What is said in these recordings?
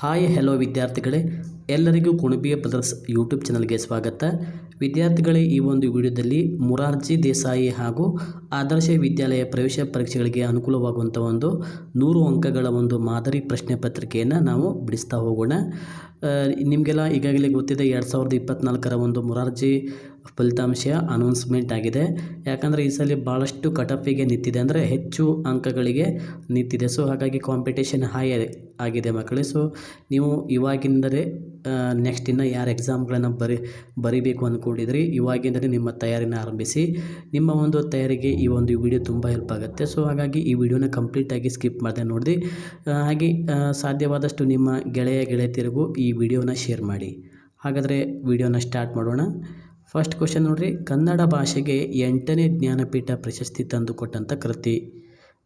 Hi hello ವಿದ್ಯಾರ್ಥಿಗಳೇ. ಎಲ್ಲರಿಗೂ ಕುಣಬಿಯ ಬ್ರದರ್ಸ್ ಯೂಟ್ಯೂಬ್ ಚಾನಲ್ಗೆ ಸ್ವಾಗತ. ವಿದ್ಯಾರ್ಥಿಗಳೇ, ಈ ಒಂದು ವಿಡಿಯೋದಲ್ಲಿ ಮುರಾರ್ಜಿ ದೇಸಾಯಿ ಹಾಗೂ ಆದರ್ಶ ವಿದ್ಯಾಲಯ ಪ್ರವೇಶ ಪರೀಕ್ಷೆಗಳಿಗೆ ಅನುಕೂಲವಾಗುವಂಥ ಒಂದು ನೂರು ಅಂಕಗಳ ಒಂದು ಮಾದರಿ ಪ್ರಶ್ನೆ ಪತ್ರಿಕೆಯನ್ನು ನಾವು ಬಿಡಿಸ್ತಾ ಹೋಗೋಣ. ನಿಮಗೆಲ್ಲ ಈಗಾಗಲೇ ಗೊತ್ತಿದೆ, ಎರಡು ಸಾವಿರದ ಇಪ್ಪತ್ತ್ನಾಲ್ಕರ ಒಂದು ಮುರಾರ್ಜಿ ಫಲಿತಾಂಶ ಅನೌನ್ಸ್ಮೆಂಟ್ ಆಗಿದೆ. ಯಾಕಂದರೆ ಈ ಸಲ ಭಾಳಷ್ಟು ಕಟಫಿಗೆ ನಿಂತಿದೆ ಅಂದರೆ ಹೆಚ್ಚು ಅಂಕಗಳಿಗೆ ನಿಂತಿದೆ. ಸೊ ಹಾಗಾಗಿ ಕಾಂಪಿಟೇಷನ್ ಹೈ ಆಗಿದೆ ಮಕ್ಕಳೇ. ಸೊ ನೀವು ಇವಾಗಿಂದಲೇ ನೆಕ್ಸ್ಟ್ ಇನ್ನು ಯಾರು ಎಕ್ಸಾಮ್ಗಳನ್ನು ಬರಿ, ಬರಿಬೇಕು ಅಂದ್ಕೊಂಡಿದ್ರಿ ಇವಾಗಿಂದಲೇ ನಿಮ್ಮ ತಯಾರಿನ ಆರಂಭಿಸಿ. ನಿಮ್ಮ ಒಂದು ತಯಾರಿಗೆ ಈ ಒಂದು ವಿಡಿಯೋ ತುಂಬ ಹೆಲ್ಪ್ ಆಗುತ್ತೆ. ಸೊ ಹಾಗಾಗಿ ಈ ವಿಡಿಯೋನ ಕಂಪ್ಲೀಟಾಗಿ ಸ್ಕಿಪ್ ಮಾಡಿದೆ ನೋಡಿ ಹಾಗೆ ಸಾಧ್ಯವಾದಷ್ಟು ನಿಮ್ಮ ಗೆಳೆಯ ಗೆಳೆಯತಿರಿಗೂ ಈ ವಿಡಿಯೋನ ಶೇರ್ ಮಾಡಿ. ಹಾಗಾದರೆ ವಿಡಿಯೋನ ಸ್ಟಾರ್ಟ್ ಮಾಡೋಣ. ಫಸ್ಟ್ ಕ್ವಶನ್ ನೋಡ್ರಿ, ಕನ್ನಡ ಭಾಷೆಗೆ ಎಂಟನೇ ಜ್ಞಾನಪೀಠ ಪ್ರಶಸ್ತಿ ತಂದುಕೊಟ್ಟಂಥ ಕೃತಿ.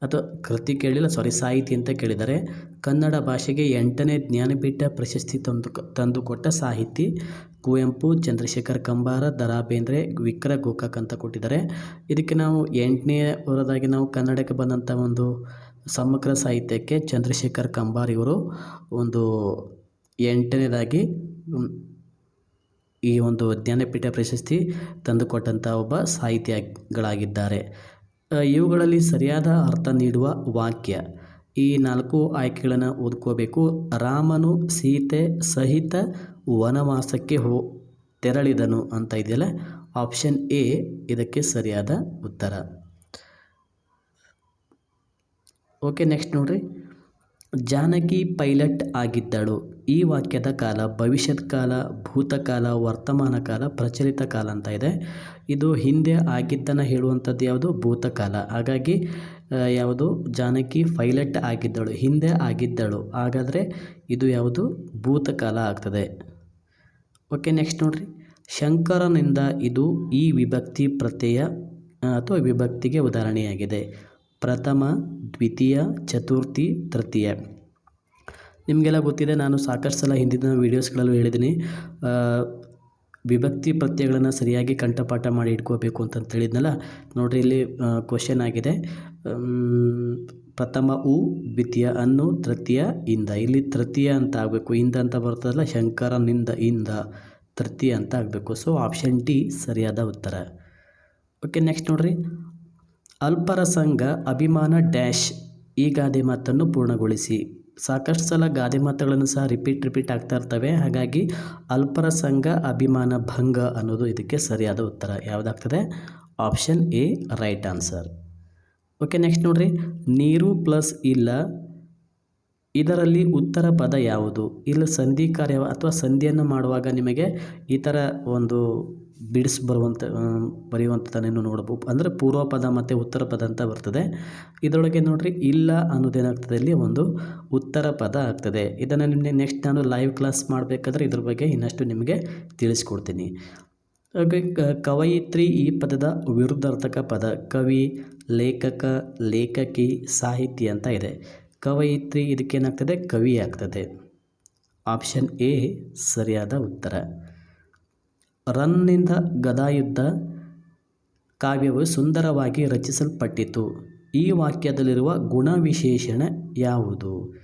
ಅಥವಾ ಕೃತಿ ಕೇಳಿಲ್ಲ ಸಾರಿ ಸಾಹಿತಿ ಅಂತ ಕೇಳಿದ್ದಾರೆ. ಕನ್ನಡ ಭಾಷೆಗೆ ಎಂಟನೇ ಜ್ಞಾನಪೀಠ ಪ್ರಶಸ್ತಿ ತಂದು ತಂದುಕೊಟ್ಟ ಸಾಹಿತಿ ಕುವೆಂಪು, ಚಂದ್ರಶೇಖರ್ ಕಂಬಾರ ದರಾ ಬೇಂದ್ರೆ ವಿಕ್ರ ಗೋಕಾಕ್ ಅಂತ ಕೊಟ್ಟಿದ್ದಾರೆ. ಇದಕ್ಕೆ ನಾವು ಎಂಟನೇ ವರದಾಗಿ ನಾವು ಕನ್ನಡಕ್ಕೆ ಬಂದಂಥ ಒಂದು ಸಮಗ್ರ ಸಾಹಿತ್ಯಕ್ಕೆ ಚಂದ್ರಶೇಖರ್ ಕಂಬಾರ್ ಇವರು ಒಂದು ಎಂಟನೇದಾಗಿ ಈ ಒಂದು ಜ್ಞಾನಪೀಠ ಪ್ರಶಸ್ತಿ ತಂದುಕೊಟ್ಟಂಥ ಒಬ್ಬ ಸಾಹಿತಿಗಳಾಗಿದ್ದಾರೆ. ಇವುಗಳಲ್ಲಿ ಸರಿಯಾದ ಅರ್ಥ ನೀಡುವ ವಾಕ್ಯ. ಈ ನಾಲ್ಕು ಆಯ್ಕೆಗಳನ್ನು ಓದ್ಕೋಬೇಕು. ರಾಮನು ಸೀತೆ ಸಹಿತ ವನವಾಸಕ್ಕೆ ಹೋ, ತೆರಳಿದನು ಅಂತ ಇದೆಯಲ್ಲ? ಆಪ್ಷನ್ ಎ, ಇದಕ್ಕೆ ಸರಿಯಾದ ಉತ್ತರ. ಓಕೆ, ನೆಕ್ಸ್ಟ್ ನೋಡ್ರಿ. ಜಾನಕಿ ಪೈಲಟ್ ಆಗಿದ್ದಳು. ಈ ವಾಕ್ಯದ ಕಾಲ ಭವಿಷ್ಯತ್ ಕಾಲ, ಭೂತಕಾಲ, ವರ್ತಮಾನ ಕಾಲ, ಪ್ರಚಲಿತ ಕಾಲ ಅಂತ ಇದೆ. ಇದು ಹಿಂದೆ ಆಗಿದ್ದನ್ನು ಹೇಳುವಂಥದ್ದು ಯಾವುದು? ಭೂತಕಾಲ. ಹಾಗಾಗಿ ಯಾವುದು? ಜಾನಕಿ ಪೈಲಟ್ ಆಗಿದ್ದಳು. ಹಿಂದೆ ಆಗಿದ್ದಳು. ಹಾಗಾದರೆ ಇದು ಯಾವುದು? ಭೂತಕಾಲ ಆಗ್ತದೆ. ಓಕೆ, ನೆಕ್ಸ್ಟ್ ನೋಡಿರಿ. ಶಂಕರನಿಂದ ಇದು ಈ ವಿಭಕ್ತಿ ಪ್ರತ್ಯಯ ಅಥವಾ ವಿಭಕ್ತಿಗೆ ಉದಾಹರಣೆಯಾಗಿದೆ. ಪ್ರಥಮ, ದ್ವಿತೀಯ, ಚತುರ್ಥಿ, ತೃತೀಯ. ನಿಮಗೆಲ್ಲ ಗೊತ್ತಿದೆ, ನಾನು ಸಾಕಷ್ಟು ಸಲ ಹಿಂದಿನ ವೀಡಿಯೋಸ್ಗಳಲ್ಲೂ ಹೇಳಿದ್ದೀನಿ. ವಿಭಕ್ತಿ ಪ್ರತ್ಯಯಗಳನ್ನು ಸರಿಯಾಗಿ ಕಂಠಪಾಠ ಮಾಡಿ ಇಟ್ಕೋಬೇಕು ಅಂತಂತ ಹೇಳಿದ್ನಲ್ಲ? ನೋಡ್ರಿ ಇಲ್ಲಿ ಕ್ವಶನ್ ಆಗಿದೆ. ಪ್ರಥಮ, ಉ, ದ್ವಿತೀಯ, ಅನ್ನು, ತೃತೀಯ, ಇಂದ. ಇಲ್ಲಿ ತೃತೀಯ ಅಂತ ಆಗಬೇಕು. ಇಂದ ಅಂತ ಬರ್ತದಲ್ಲ ಶಂಕರನಿಂದ ಇಂದ. ತೃತೀಯ ಅಂತ ಆಗಬೇಕು. ಸೊ ಆಪ್ಷನ್ ಟಿ ಸರಿಯಾದ ಉತ್ತರ. ಓಕೆ ನೆಕ್ಸ್ಟ್ ನೋಡ್ರಿ. ಅಲ್ಪರ ಸಂಘ ಅಭಿಮಾನ ಡ್ಯಾಶ್ ಈ ಗಾದೆ ಮಾತನ್ನು ಪೂರ್ಣಗೊಳಿಸಿ. ಸಾಕಷ್ಟು ಸಲ ಗಾದೆ ಮಾತುಗಳನ್ನು ಸಹ ರಿಪೀಟ್ ರಿಪೀಟ್ ಆಗ್ತಾ ಇರ್ತವೆ. ಹಾಗಾಗಿ ಅಲ್ಪರ ಸಂಘ ಅಭಿಮಾನ ಭಂಗ ಅನ್ನೋದು ಇದಕ್ಕೆ ಸರಿಯಾದ ಉತ್ತರ ಯಾವುದಾಗ್ತದೆ? Option A right answer. Okay, next ನೋಡ್ರಿ. ನೀರು ಪ್ಲಸ್ ಇಲ್ಲ ಇದರಲ್ಲಿ ಉತ್ತರ ಪದ ಯಾವುದು? ಇಲ್ಲಿ ಸಂಧಿ ಕಾರ್ಯ ಅಥವಾ ಸಂಧಿಯನ್ನು ಮಾಡುವಾಗ ನಿಮಗೆ ಈ ಥರ ಒಂದು ಬಿಡಿಸ್ ಬರುವಂಥ ಬರೆಯುವಂಥದ್ದನ್ನು ನೋಡಬಹುದು ಅಂದರೆ ಪೂರ್ವ ಪದ ಮತ್ತು ಉತ್ತರ ಪದ ಅಂತ ಬರ್ತದೆ. ಇದರೊಳಗೆ ನೋಡಿರಿ, ಇಲ್ಲ ಅನ್ನೋದೇನಾಗ್ತದೆ? ಇಲ್ಲಿ ಒಂದು ಉತ್ತರ ಪದ ಆಗ್ತದೆ. ಇದನ್ನು ನಿಮಗೆ ನೆಕ್ಸ್ಟ್ ನಾನು ಲೈವ್ ಕ್ಲಾಸ್ ಮಾಡಬೇಕಾದ್ರೆ ಇದ್ರ ಬಗ್ಗೆ ಇನ್ನಷ್ಟು ನಿಮಗೆ ತಿಳಿಸ್ಕೊಡ್ತೀನಿ. ಹಾಗೆ ಕವಯಿತ್ರಿ ಈ ಪದದ ವಿರುದ್ಧಾರ್ಥಕ ಪದ ಕವಿ, ಲೇಖಕ, ಲೇಖಕಿ, ಸಾಹಿತಿ ಅಂತ ಇದೆ. ಕವಯಿತ್ರಿ ಇದಕ್ಕೇನಾಗ್ತದೆ? ಕವಿ ಆಗ್ತದೆ. ಆಪ್ಷನ್ ಎ, ಸರಿಯಾದ ಉತ್ತರ. ರನ್ನಿಂದ ಗದಾಯುದ್ಧ ಕಾವ್ಯವು ಸುಂದರವಾಗಿ ರಚಿಸಲ್ಪಟ್ಟಿತು. ಈ ವಾಕ್ಯದಲ್ಲಿರುವ ಗುಣವಿಶೇಷಣ ಯಾವುದು?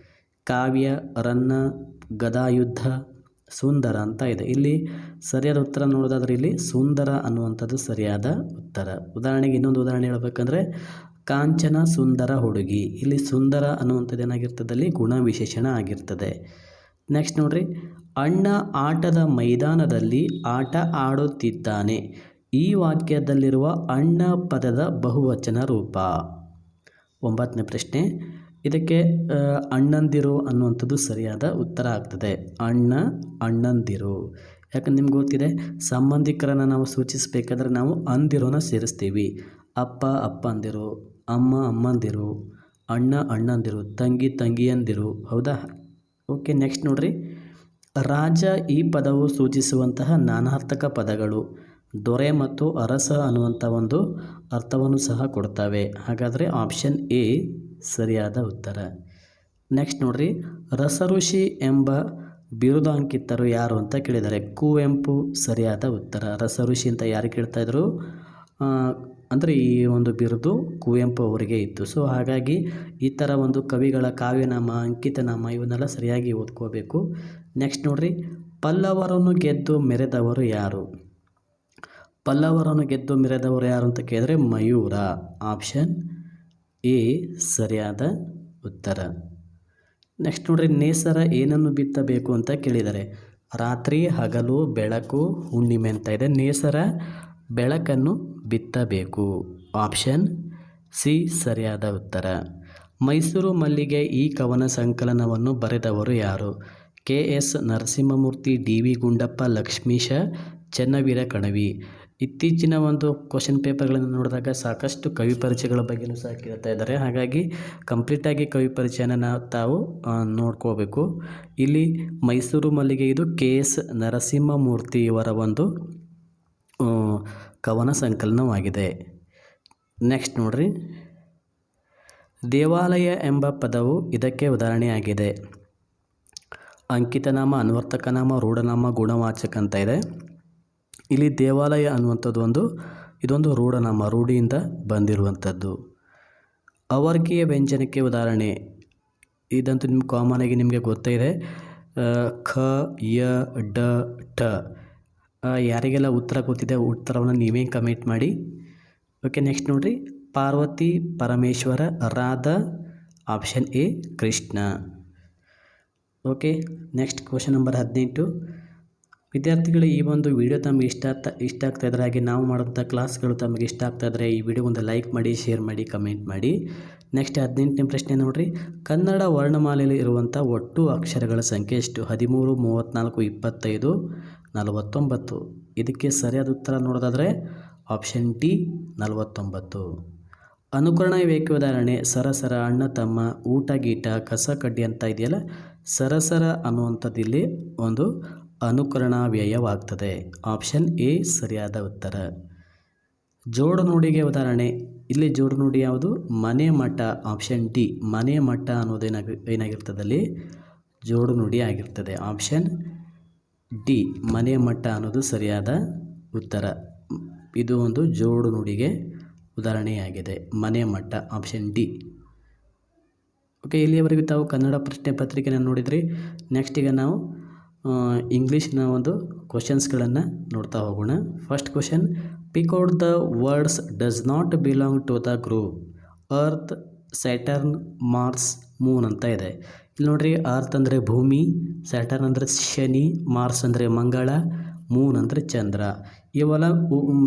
ಕಾವ್ಯ, ರನ್ನ, ಗದಾಯುದ್ಧ, ಸುಂದರ ಅಂತ ಇದೆ. ಇಲ್ಲಿ ಸರಿಯಾದ ಉತ್ತರ ನೋಡೋದಾದ್ರೆ ಇಲ್ಲಿ ಸುಂದರ ಅನ್ನುವಂಥದ್ದು ಸರಿಯಾದ ಉತ್ತರ. ಉದಾಹರಣೆಗೆ ಇನ್ನೊಂದು ಉದಾಹರಣೆ ಹೇಳ್ಬೇಕಂದ್ರೆ ಕಾಂಚನ ಸುಂದರ ಹುಡುಗಿ. ಇಲ್ಲಿ ಸುಂದರ ಅನ್ನುವಂಥದ್ದು ಏನಾಗಿರ್ತದೆ? ಅಲ್ಲಿ ಗುಣವಿಶೇಷಣ ಆಗಿರ್ತದೆ. ನೆಕ್ಸ್ಟ್ ನೋಡ್ರಿ. ಅಣ್ಣ ಆಟದ ಮೈದಾನದಲ್ಲಿ ಆಟ ಆಡುತ್ತಿದ್ದಾನೆ. ಈ ವಾಕ್ಯದಲ್ಲಿರುವ ಅಣ್ಣ ಪದದ ಬಹುವಚನ ರೂಪ. ಒಂಬತ್ತನೇ ಪ್ರಶ್ನೆ. ಇದಕ್ಕೆ ಅಣ್ಣಂದಿರು ಅನ್ನುವಂಥದ್ದು ಸರಿಯಾದ ಉತ್ತರ ಆಗ್ತದೆ. ಅಣ್ಣ, ಅಣ್ಣಂದಿರು. ಯಾಕಂದ್ರೆ ನಿಮ್ಗೆ ಗೊತ್ತಿದೆ, ಸಂಬಂಧಿಕರನ್ನು ನಾವು ಸೂಚಿಸಬೇಕಾದ್ರೆ ನಾವು ಅಂದಿರೋನ ಸೇರಿಸ್ತೀವಿ. ಅಪ್ಪ ಅಪ್ಪಂದಿರು ಅಮ್ಮ ಅಮ್ಮಂದಿರು ಅಣ್ಣ ಅಣ್ಣಂದಿರು ತಂಗಿ ತಂಗಿಯಂದಿರು ಹೌದಾ? ಓಕೆ ನೆಕ್ಸ್ಟ್ ನೋಡ್ರಿ. ರಾಜ ಈ ಪದವು ಸೂಚಿಸುವಂತಹ ನಾನಾರ್ಥಕ ಪದಗಳು. ದೊರೆ ಮತ್ತು ಅರಸ ಅನ್ನುವಂಥ ಒಂದು ಅರ್ಥವನ್ನು ಸಹ ಕೊಡ್ತವೆ. ಹಾಗಾದರೆ ಆಪ್ಷನ್ ಎ ಸರಿಯಾದ ಉತ್ತರ. ನೆಕ್ಸ್ಟ್ ನೋಡ್ರಿ. ರಸಋಷಿ ಎಂಬ ಬಿರುದಾಂಕಿತರು ಯಾರು ಅಂತ ಕೇಳಿದ್ದಾರೆ ಕುವೆಂಪು ಸರಿಯಾದ ಉತ್ತರ. ರಸಋಷಿ ಅಂತ ಯಾರು ಕೇಳ್ತಾ ಇದ್ರು? ಆ, ಅಂದರೆ ಈ ಒಂದು ಬಿರುದು ಕುವೆಂಪು ಅವರಿಗೆ ಇತ್ತು. ಸೊ ಹಾಗಾಗಿ ಈ ಥರ ಒಂದು ಕವಿಗಳ ಕಾವ್ಯನಾಮ, ಅಂಕಿತನಾಮ ಇವನ್ನೆಲ್ಲ ಸರಿಯಾಗಿ ಓದ್ಕೋಬೇಕು. ನೆಕ್ಸ್ಟ್ ನೋಡ್ರಿ, ಪಲ್ಲವರನ್ನು ಗೆದ್ದು ಮೆರೆದವರು ಯಾರು? ಪಲ್ಲವರನ್ನು ಗೆದ್ದು ಮೆರೆದವರು ಯಾರು ಅಂತ ಕೇಳಿದ್ರೆ ಮಯೂರ. ಆಪ್ಷನ್ ಎ ಸರಿಯಾದ ಉತ್ತರ. ನೆಕ್ಸ್ಟ್ ನೋಡ್ರಿ, ನೇಸರ ಏನನ್ನು ಬಿತ್ತಬೇಕು ಅಂತ ಕೇಳಿದ್ದಾರೆ ರಾತ್ರಿ ಹಗಲು ಬೆಳಕು ಹುಣ್ಣಿಮೆ ಅಂತ ಇದೆ. ನೇಸರ ಬೆಳಕನ್ನು ಬಿತ್ತಬೇಕು. ಆಪ್ಷನ್ ಸಿ, ಸರಿಯಾದ ಉತ್ತರ. ಮೈಸೂರು ಮಲ್ಲಿಗೆ ಈ ಕವನ ಸಂಕಲನವನ್ನು ಬರೆದವರು ಯಾರು? K. S. Narasimhamurthy, D. V. Gundappa, Lakshmeesha, Chennaveera Kanavi. ಇತ್ತೀಚಿನ ಒಂದು ಕ್ವಶನ್ ಪೇಪರ್ಗಳನ್ನು ನೋಡಿದಾಗ ಸಾಕಷ್ಟು ಕವಿ ಪರಿಚಯಗಳ ಬಗ್ಗೆಯೂ ಸಹ ಕೇಳ್ತಾ ಇದ್ದಾರೆ. ಹಾಗಾಗಿ ಕಂಪ್ಲೀಟಾಗಿ ಕವಿ ಪರಿಚಯನ ತಾವು ನೋಡ್ಕೋಬೇಕು. ಇಲ್ಲಿ ಮೈಸೂರು ಮಲ್ಲಿಗೆ ಇದು ಕೆ. ಎಸ್. ನರಸಿಂಹಮೂರ್ತಿ ಇವರ ಒಂದು ಕವನ ಸಂಕಲನವಾಗಿದೆ. ನೆಕ್ಸ್ಟ್ ನೋಡ್ರಿ. ದೇವಾಲಯ ಎಂಬ ಪದವು ಇದಕ್ಕೆ ಉದಾಹರಣೆಯಾಗಿದೆ. ಅಂಕಿತನಾಮ, ಅನ್ವರ್ತಕನಾಮ, ರೂಢನಾಮ, ಗುಣವಾಚಕ ಅಂತ ಇದೆ. ಇಲ್ಲಿ ದೇವಾಲಯ ಅನ್ನುವಂಥದ್ದು ಒಂದು, ಇದೊಂದು ರೂಢನಾಮ, ರೂಢಿಯಿಂದ ಬಂದಿರುವಂಥದ್ದು. ಅವರ್ಗೀಯ ವ್ಯಂಜನಕ್ಕೆ ಉದಾಹರಣೆ. ಇದಂತೂ ನಿಮ್ಗೆ ಕಾಮನ್ ನಿಮಗೆ ಗೊತ್ತೇ ಇದೆ. ಖ, ಯ, ಡ, ಠ. ಯಾರಿಗೆಲ್ಲ ಉತ್ತರ ಗೊತ್ತಿದೆ ಉತ್ತರವನ್ನು ನೀವೇ ಕಮೆಂಟ್ ಮಾಡಿ. ಓಕೆ ನೆಕ್ಸ್ಟ್ ನೋಡಿರಿ. Parvati, Parameshwara, Radha option A Krishna. Okay next question number ಹದಿನೆಂಟು. ವಿದ್ಯಾರ್ಥಿಗಳು ಈ ಒಂದು ವಿಡಿಯೋ ತಮಗೆ ಇಷ್ಟ ಆಗ್ತಾ ಇಷ್ಟ ಆಗ್ತಾ ಇದ್ರೆ ಹಾಗೆ ನಾವು ಮಾಡುವಂಥ ಕ್ಲಾಸ್ಗಳು ತಮಗೆ ಇಷ್ಟ ಆಗ್ತಾ ಇದ್ದರೆ ಈ ವಿಡಿಯೋ ಒಂದು ಲೈಕ್ ಮಾಡಿ ಶೇರ್ ಮಾಡಿ ಕಮೆಂಟ್ ಮಾಡಿ. ನೆಕ್ಸ್ಟ್ ಹದಿನೆಂಟನೇ ಪ್ರಶ್ನೆ ನೋಡಿರಿ. ಕನ್ನಡ ವರ್ಣಮಾಲೆಯಲ್ಲಿ ಇರುವಂಥ ಒಟ್ಟು ಅಕ್ಷರಗಳ ಸಂಖ್ಯೆ ಎಷ್ಟು? ಹದಿಮೂರು, ಮೂವತ್ತ್ನಾಲ್ಕು, ಇಪ್ಪತ್ತೈದು. ನಲವತ್ತೊಂಬತ್ತು. ಇದಕ್ಕೆ ಸರಿಯಾದ ಉತ್ತರ ನೋಡೋದಾದರೆ ಆಪ್ಷನ್ ಟಿ ನಲವತ್ತೊಂಬತ್ತು. ಅನುಕರಣ ವೇಕ್ಯ ಉದಾಹರಣೆ? ಸರಸರ ಅಣ್ಣ ತಮ್ಮ ಊಟ ಗೀಟ ಕಸ ಕಡ್ಡಿ ಅಂತ ಇದೆಯಲ್ಲ, ಸರಸರ ಅನ್ನುವಂಥದ್ದು ಇಲ್ಲಿ ಒಂದು ಅನುಕರಣ ವ್ಯಯವಾಗ್ತದೆ. ಆಪ್ಷನ್ ಎ ಸರಿಯಾದ ಉತ್ತರ. ಜೋಡು ನುಡಿಗೆ ಉದಾಹರಣೆ. ಇಲ್ಲಿ ಜೋಡು ನುಡಿ ಯಾವುದು? ಮನೆ ಮಠ ಆಪ್ಷನ್ ಡಿ ಮನೆ ಮಠ ಅನ್ನೋದೇನಾಗಿ ಏನಾಗಿರ್ತದೆ ಅಲ್ಲಿ? ಜೋಡು ನುಡಿ ಆಗಿರ್ತದೆ. ಆಪ್ಷನ್ ಡಿ, ಮನೆ ಮಟ್ಟ ಅನ್ನೋದು ಸರಿಯಾದ ಉತ್ತರ. ಇದು ಒಂದು ಜೋಡು ನುಡಿಗೆ ಉದಾಹರಣೆಯಾಗಿದೆ. ಮನೆ ಮಟ್ಟ ಆಪ್ಷನ್ ಡಿ. ಓಕೆ ಇಲ್ಲಿಯವರೆಗೂ ತಾವು ಕನ್ನಡ ಪ್ರಶ್ನೆ ಪತ್ರಿಕೆನ ನೋಡಿದ್ರಿ. ನೆಕ್ಸ್ಟ್ ಈಗ ನಾವು ಇಂಗ್ಲೀಷ್ನ ಒಂದು ಕ್ವಶನ್ಸ್ಗಳನ್ನು ನೋಡ್ತಾ ಹೋಗೋಣ. First question pick out the words does not belong to the group earth Saturn Mars moon ಅಂತ ಇದೆ. ಇಲ್ಲಿ ನೋಡ್ರಿ ಅರ್ತ್ ಅಂದರೆ ಭೂಮಿ ಸ್ಯಾಟರ್ನ್ ಅಂದರೆ ಶನಿ ಮಾರ್ಸ್ ಅಂದರೆ ಮಂಗಳ ಮೂನ್ ಅಂದರೆ ಚಂದ್ರ. ಇವೆಲ್ಲ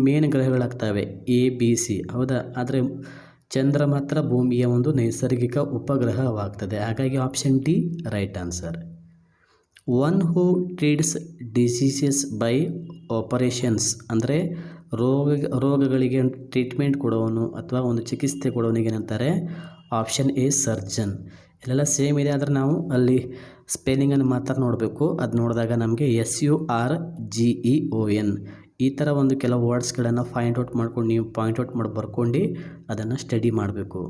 ಮೇನ್ ಗ್ರಹಗಳಾಗ್ತವೆ ಎ ಬಿ ಸಿ ಹೌದಾ? ಆದರೆ ಚಂದ್ರ ಮಾತ್ರ ಭೂಮಿಯ ಒಂದು ನೈಸರ್ಗಿಕ ಉಪಗ್ರಹವಾಗ್ತದೆ. ಹಾಗಾಗಿ option D right answer one who treats diseases by operations ಅಂದರೆ ರೋಗ ರೋಗಗಳಿಗೆ ಟ್ರೀಟ್ಮೆಂಟ್ ಕೊಡೋನು ಅಥವಾ ಒಂದು ಚಿಕಿತ್ಸೆ ಕೊಡೋನಿಗೆ ಏನಂತಾರೆ? ಆಪ್ಷನ್ ಎ ಸರ್ಜನ್ ಇಲ್ಲೆಲ್ಲ ಸೇಮ್ ಇದೆ, ಆದರೆ ನಾವು ಅಲ್ಲಿ ಸ್ಪೆಲ್ಲಿಂಗನ್ನು ಮಾತ್ರ ನೋಡಬೇಕು. ಅದು ನೋಡಿದಾಗ ನಮಗೆ S U R G E O N ಈ ಥರ ಒಂದು ಕೆಲವು ವರ್ಡ್ಸ್ಗಳನ್ನು ಫೈಂಡ್ ಔಟ್ ಮಾಡ್ಕೊಂಡು, ನೀವು ಪಾಯಿಂಟ್ ಔಟ್ ಮಾಡಿ ಬರ್ಕೊಂಡು ಅದನ್ನು ಸ್ಟಡಿ ಮಾಡಬೇಕು.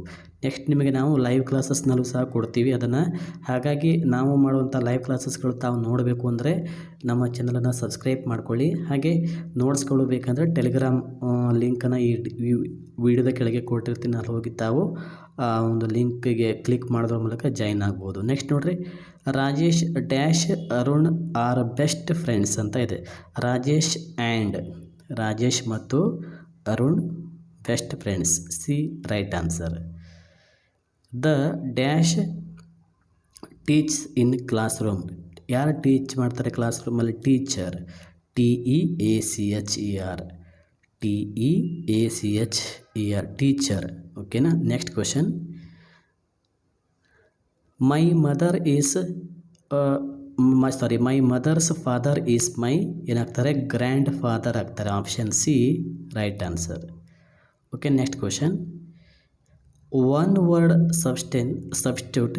ನೆಕ್ಸ್ಟ್ ನಿಮಗೆ ನಾವು ಲೈವ್ ಕ್ಲಾಸಸ್ನಲ್ಲೂ ಸಹ ಕೊಡ್ತೀವಿ. ಅದನ್ನು ಹಾಗಾಗಿ ನಾವು ಮಾಡುವಂಥ ಲೈವ್ ಕ್ಲಾಸಸ್ಗಳು ತಾವು ನೋಡಬೇಕು ಅಂದರೆ ನಮ್ಮ ಚಾನಲನ್ನು ಸಬ್ಸ್ಕ್ರೈಬ್ ಮಾಡ್ಕೊಳ್ಳಿ. ಹಾಗೆ ನೋಟ್ಸ್ಗಳು ಬೇಕಂದರೆ ಟೆಲಿಗ್ರಾಮ್ ಲಿಂಕನ್ನು ಈ ವಿಡಿಯೋದ ಕೆಳಗೆ ಕೊಟ್ಟಿರ್ತೀನಿ. ಅಲ್ಲಿ ಹೋಗಿ ತಾವು ಒಂದು ಲಿಂಕ್ಗೆ ಕ್ಲಿಕ್ ಮಾಡೋದ್ರ ಮೂಲಕ ಜಾಯಿನ್ ಆಗ್ಬೋದು. ನೆಕ್ಸ್ಟ್ ನೋಡಿರಿ, Rajesh dash Arun are best friends ಅಂತ ಇದೆ. ರಾಜೇಶ್ ಆ್ಯಂಡ್ ರಾಜೇಶ್ ಮತ್ತು Arun best friends. C, right answer. The dash teach in classroom ಯಾರು ಟೀಚ್ ಮಾಡ್ತಾರೆ ಕ್ಲಾಸ್ ರೂಮಲ್ಲಿ teacher. T E A C H E R T E A C H E R teacher. ಓಕೆನಾ next question my mother is sorry my mother's father is my ಏನಾಗ್ತಾರೆ? Grandfather ಆಗ್ತಾರೆ. Option C right answer okay next question one word substi substitute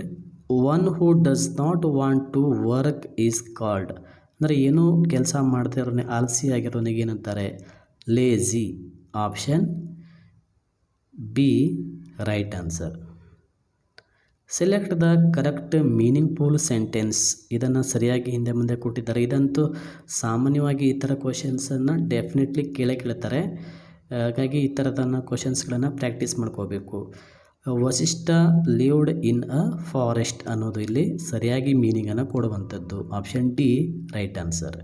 one who does not want to work is called ಅಂದರೆ ಏನೂ ಕೆಲಸ ಮಾಡದಿರೋನೆ ಆಲಸಿ ಆಗಿರೋನಿಗೆ ಏನಂತಾರೆ lazy option B right answer. Select the correct meaningful sentence. ಇದನ್ನು ಸರಿಯಾಗಿ ಹಿಂದೆ ಮುಂದೆ ಕೊಟ್ಟಿದ್ದಾರೆ. ಇದಂತೂ ಸಾಮಾನ್ಯವಾಗಿ ಈ ಥರ ಕ್ವಶನ್ಸನ್ನು ಡೆಫಿನೆಟ್ಲಿ ಕೇಳೇ ಕೇಳ್ತಾರೆ. ಹಾಗಾಗಿ ಈ ಥರದನ್ನು ಕ್ವಶನ್ಸ್ಗಳನ್ನು ಪ್ರಾಕ್ಟೀಸ್ ಮಾಡ್ಕೋಬೇಕು. Vasishtha lived in a forest ಅನ್ನೋದು ಇಲ್ಲಿ ಸರಿಯಾಗಿ ಮೀನಿಂಗನ್ನು ಕೊಡುವಂಥದ್ದು. Option D right answer.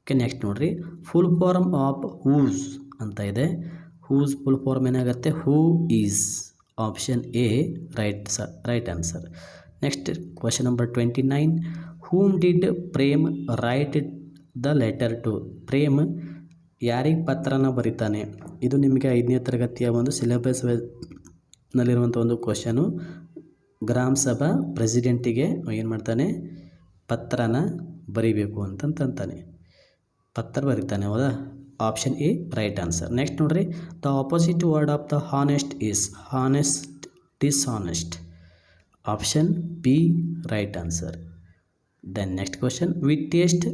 Okay next ನೋಡಿರಿ. ಫುಲ್ ಫಾರ್ಮ್ ಆಫ್ ಹೂಸ್ ಅಂತ ಇದೆ. ಹೂಸ್ ಫುಲ್ ಫಾರ್ಮ್ ಏನಾಗುತ್ತೆ who is option A right ಸ right answer next question number twenty nine whom did Prem write the letter to Prem ಯಾರಿಗೆ ಪತ್ರನ ಬರಿತಾನೆ? ಇದು ನಿಮಗೆ ಐದನೇ ತರಗತಿಯ ಒಂದು ಸಿಲೆಬಸ್ ನಲ್ಲಿರುವಂಥ ಒಂದು ಕ್ವಶನು ಗ್ರಾಮ ಸಭಾ ಪ್ರೆಸಿಡೆಂಟಿಗೆ ಏನು ಮಾಡ್ತಾನೆ? ಪತ್ರನ ಬರಿಬೇಕು ಅಂತಂತಾನೆ ಪತ್ರ ಬರಿತಾನೆ, ಹೌದಾ? Option A right answer next ನೋಡ್ರಿ the opposite word of the honest is honest dishonest option B right answer then next question we taste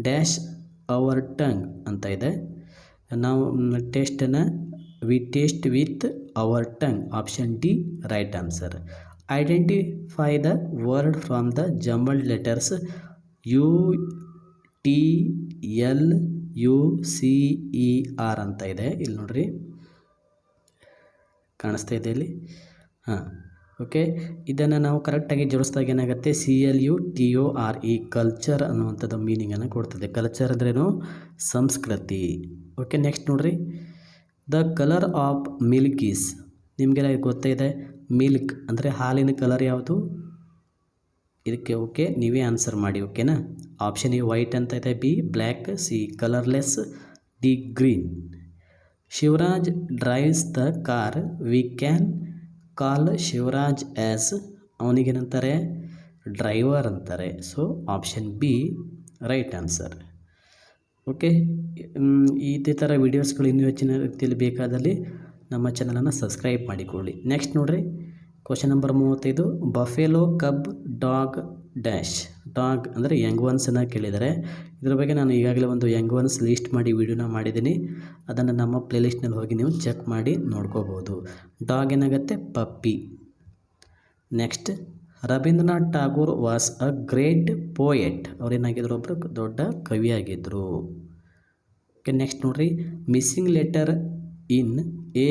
dash our tongue ಅಂತ ಇದೆ. ನಾವು ಟೇಸ್ಟನ್ನು we taste with our tongue option D right answer identify the word from the jumbled letters U T L U C E R ಅಂತ ಇದೆ. ಇಲ್ಲಿ ನೋಡ್ರಿ. ಕಾಣಿಸ್ತಾ ಇದೆ ಇಲ್ಲಿ? ಹಾಂ, ಓಕೆ. ಇದನ್ನು ನಾವು ಕರೆಕ್ಟಾಗಿ ಜೋಡಿಸಿದಾಗ ಏನಾಗುತ್ತೆ? C L U T O R E culture ಅನ್ನುವಂಥದ್ದು ಮೀನಿಂಗನ್ನು ಕೊಡ್ತದೆ. ಕಲ್ಚರ್ ಅಂದ್ರೇನು? ಸಂಸ್ಕೃತಿ. ಓಕೆ ನೆಕ್ಸ್ಟ್ ನೋಡ್ರಿ. The colour of milk is ನಿಮಗೆಲ್ಲ ಗೊತ್ತೇ ಇದೆ. ಮಿಲ್ಕ್ ಅಂದರೆ ಹಾಲಿನ ಕಲರ್ ಯಾವುದು? ಇದಕ್ಕೆ ಓಕೆ, ನೀವೇ ಆನ್ಸರ್ ಮಾಡಿ ಓಕೆನಾ ಆಪ್ಷನ್ ಎ ವೈಟ್ ಅಂತ ಇದೆ, B black C colourless D green Shivaraj drives the car we can call Shivaraj as ಅವನಿಗೇನಂತಾರೆ? Driver ಅಂತಾರೆ. So option B right answer okay ಇದೇ ಥರ ವೀಡಿಯೋಸ್ಗಳು ಇನ್ನೂ ಹೆಚ್ಚಿನ ರೀತಿಯಲ್ಲಿ ಬೇಕಾದಲ್ಲಿ ನಮ್ಮ ಚಾನಲನ್ನು ಸಬ್ಸ್ಕ್ರೈಬ್ ಮಾಡಿಕೊಳ್ಳಿ. ನೆಕ್ಸ್ಟ್ ನೋಡ್ರಿ. ಕ್ವಶನ್ ನಂಬರ್ ಮೂವತ್ತೈದು buffalo cub dog dash dog ಅಂದರೆ ಯಂಗ್ ಒನ್ಸನ್ನು ಕೇಳಿದ್ದಾರೆ ಇದ್ರ ಬಗ್ಗೆ ನಾನು ಈಗಾಗಲೇ ಒಂದು ಯಂಗ್ ಒನ್ಸ್ ಲೀಸ್ಟ್ ಮಾಡಿ ವಿಡಿಯೋನ ಮಾಡಿದ್ದೀನಿ. ಅದನ್ನು ನಮ್ಮ ಪ್ಲೇಲಿಸ್ಟ್ನಲ್ಲಿ ಹೋಗಿ ನೀವು ಚೆಕ್ ಮಾಡಿ ನೋಡ್ಕೋಬೋದು ಡಾಗ್ ಏನಾಗುತ್ತೆ? Puppy next Rabindranath Tagore was a great poet ಅವ್ರೇನಾಗಿದ್ರು ಒಬ್ಬರು ದೊಡ್ಡ ಕವಿಯಾಗಿದ್ದರು ಓಕೆ ನೆಕ್ಸ್ಟ್ ನೋಡ್ರಿ. Missing letter in A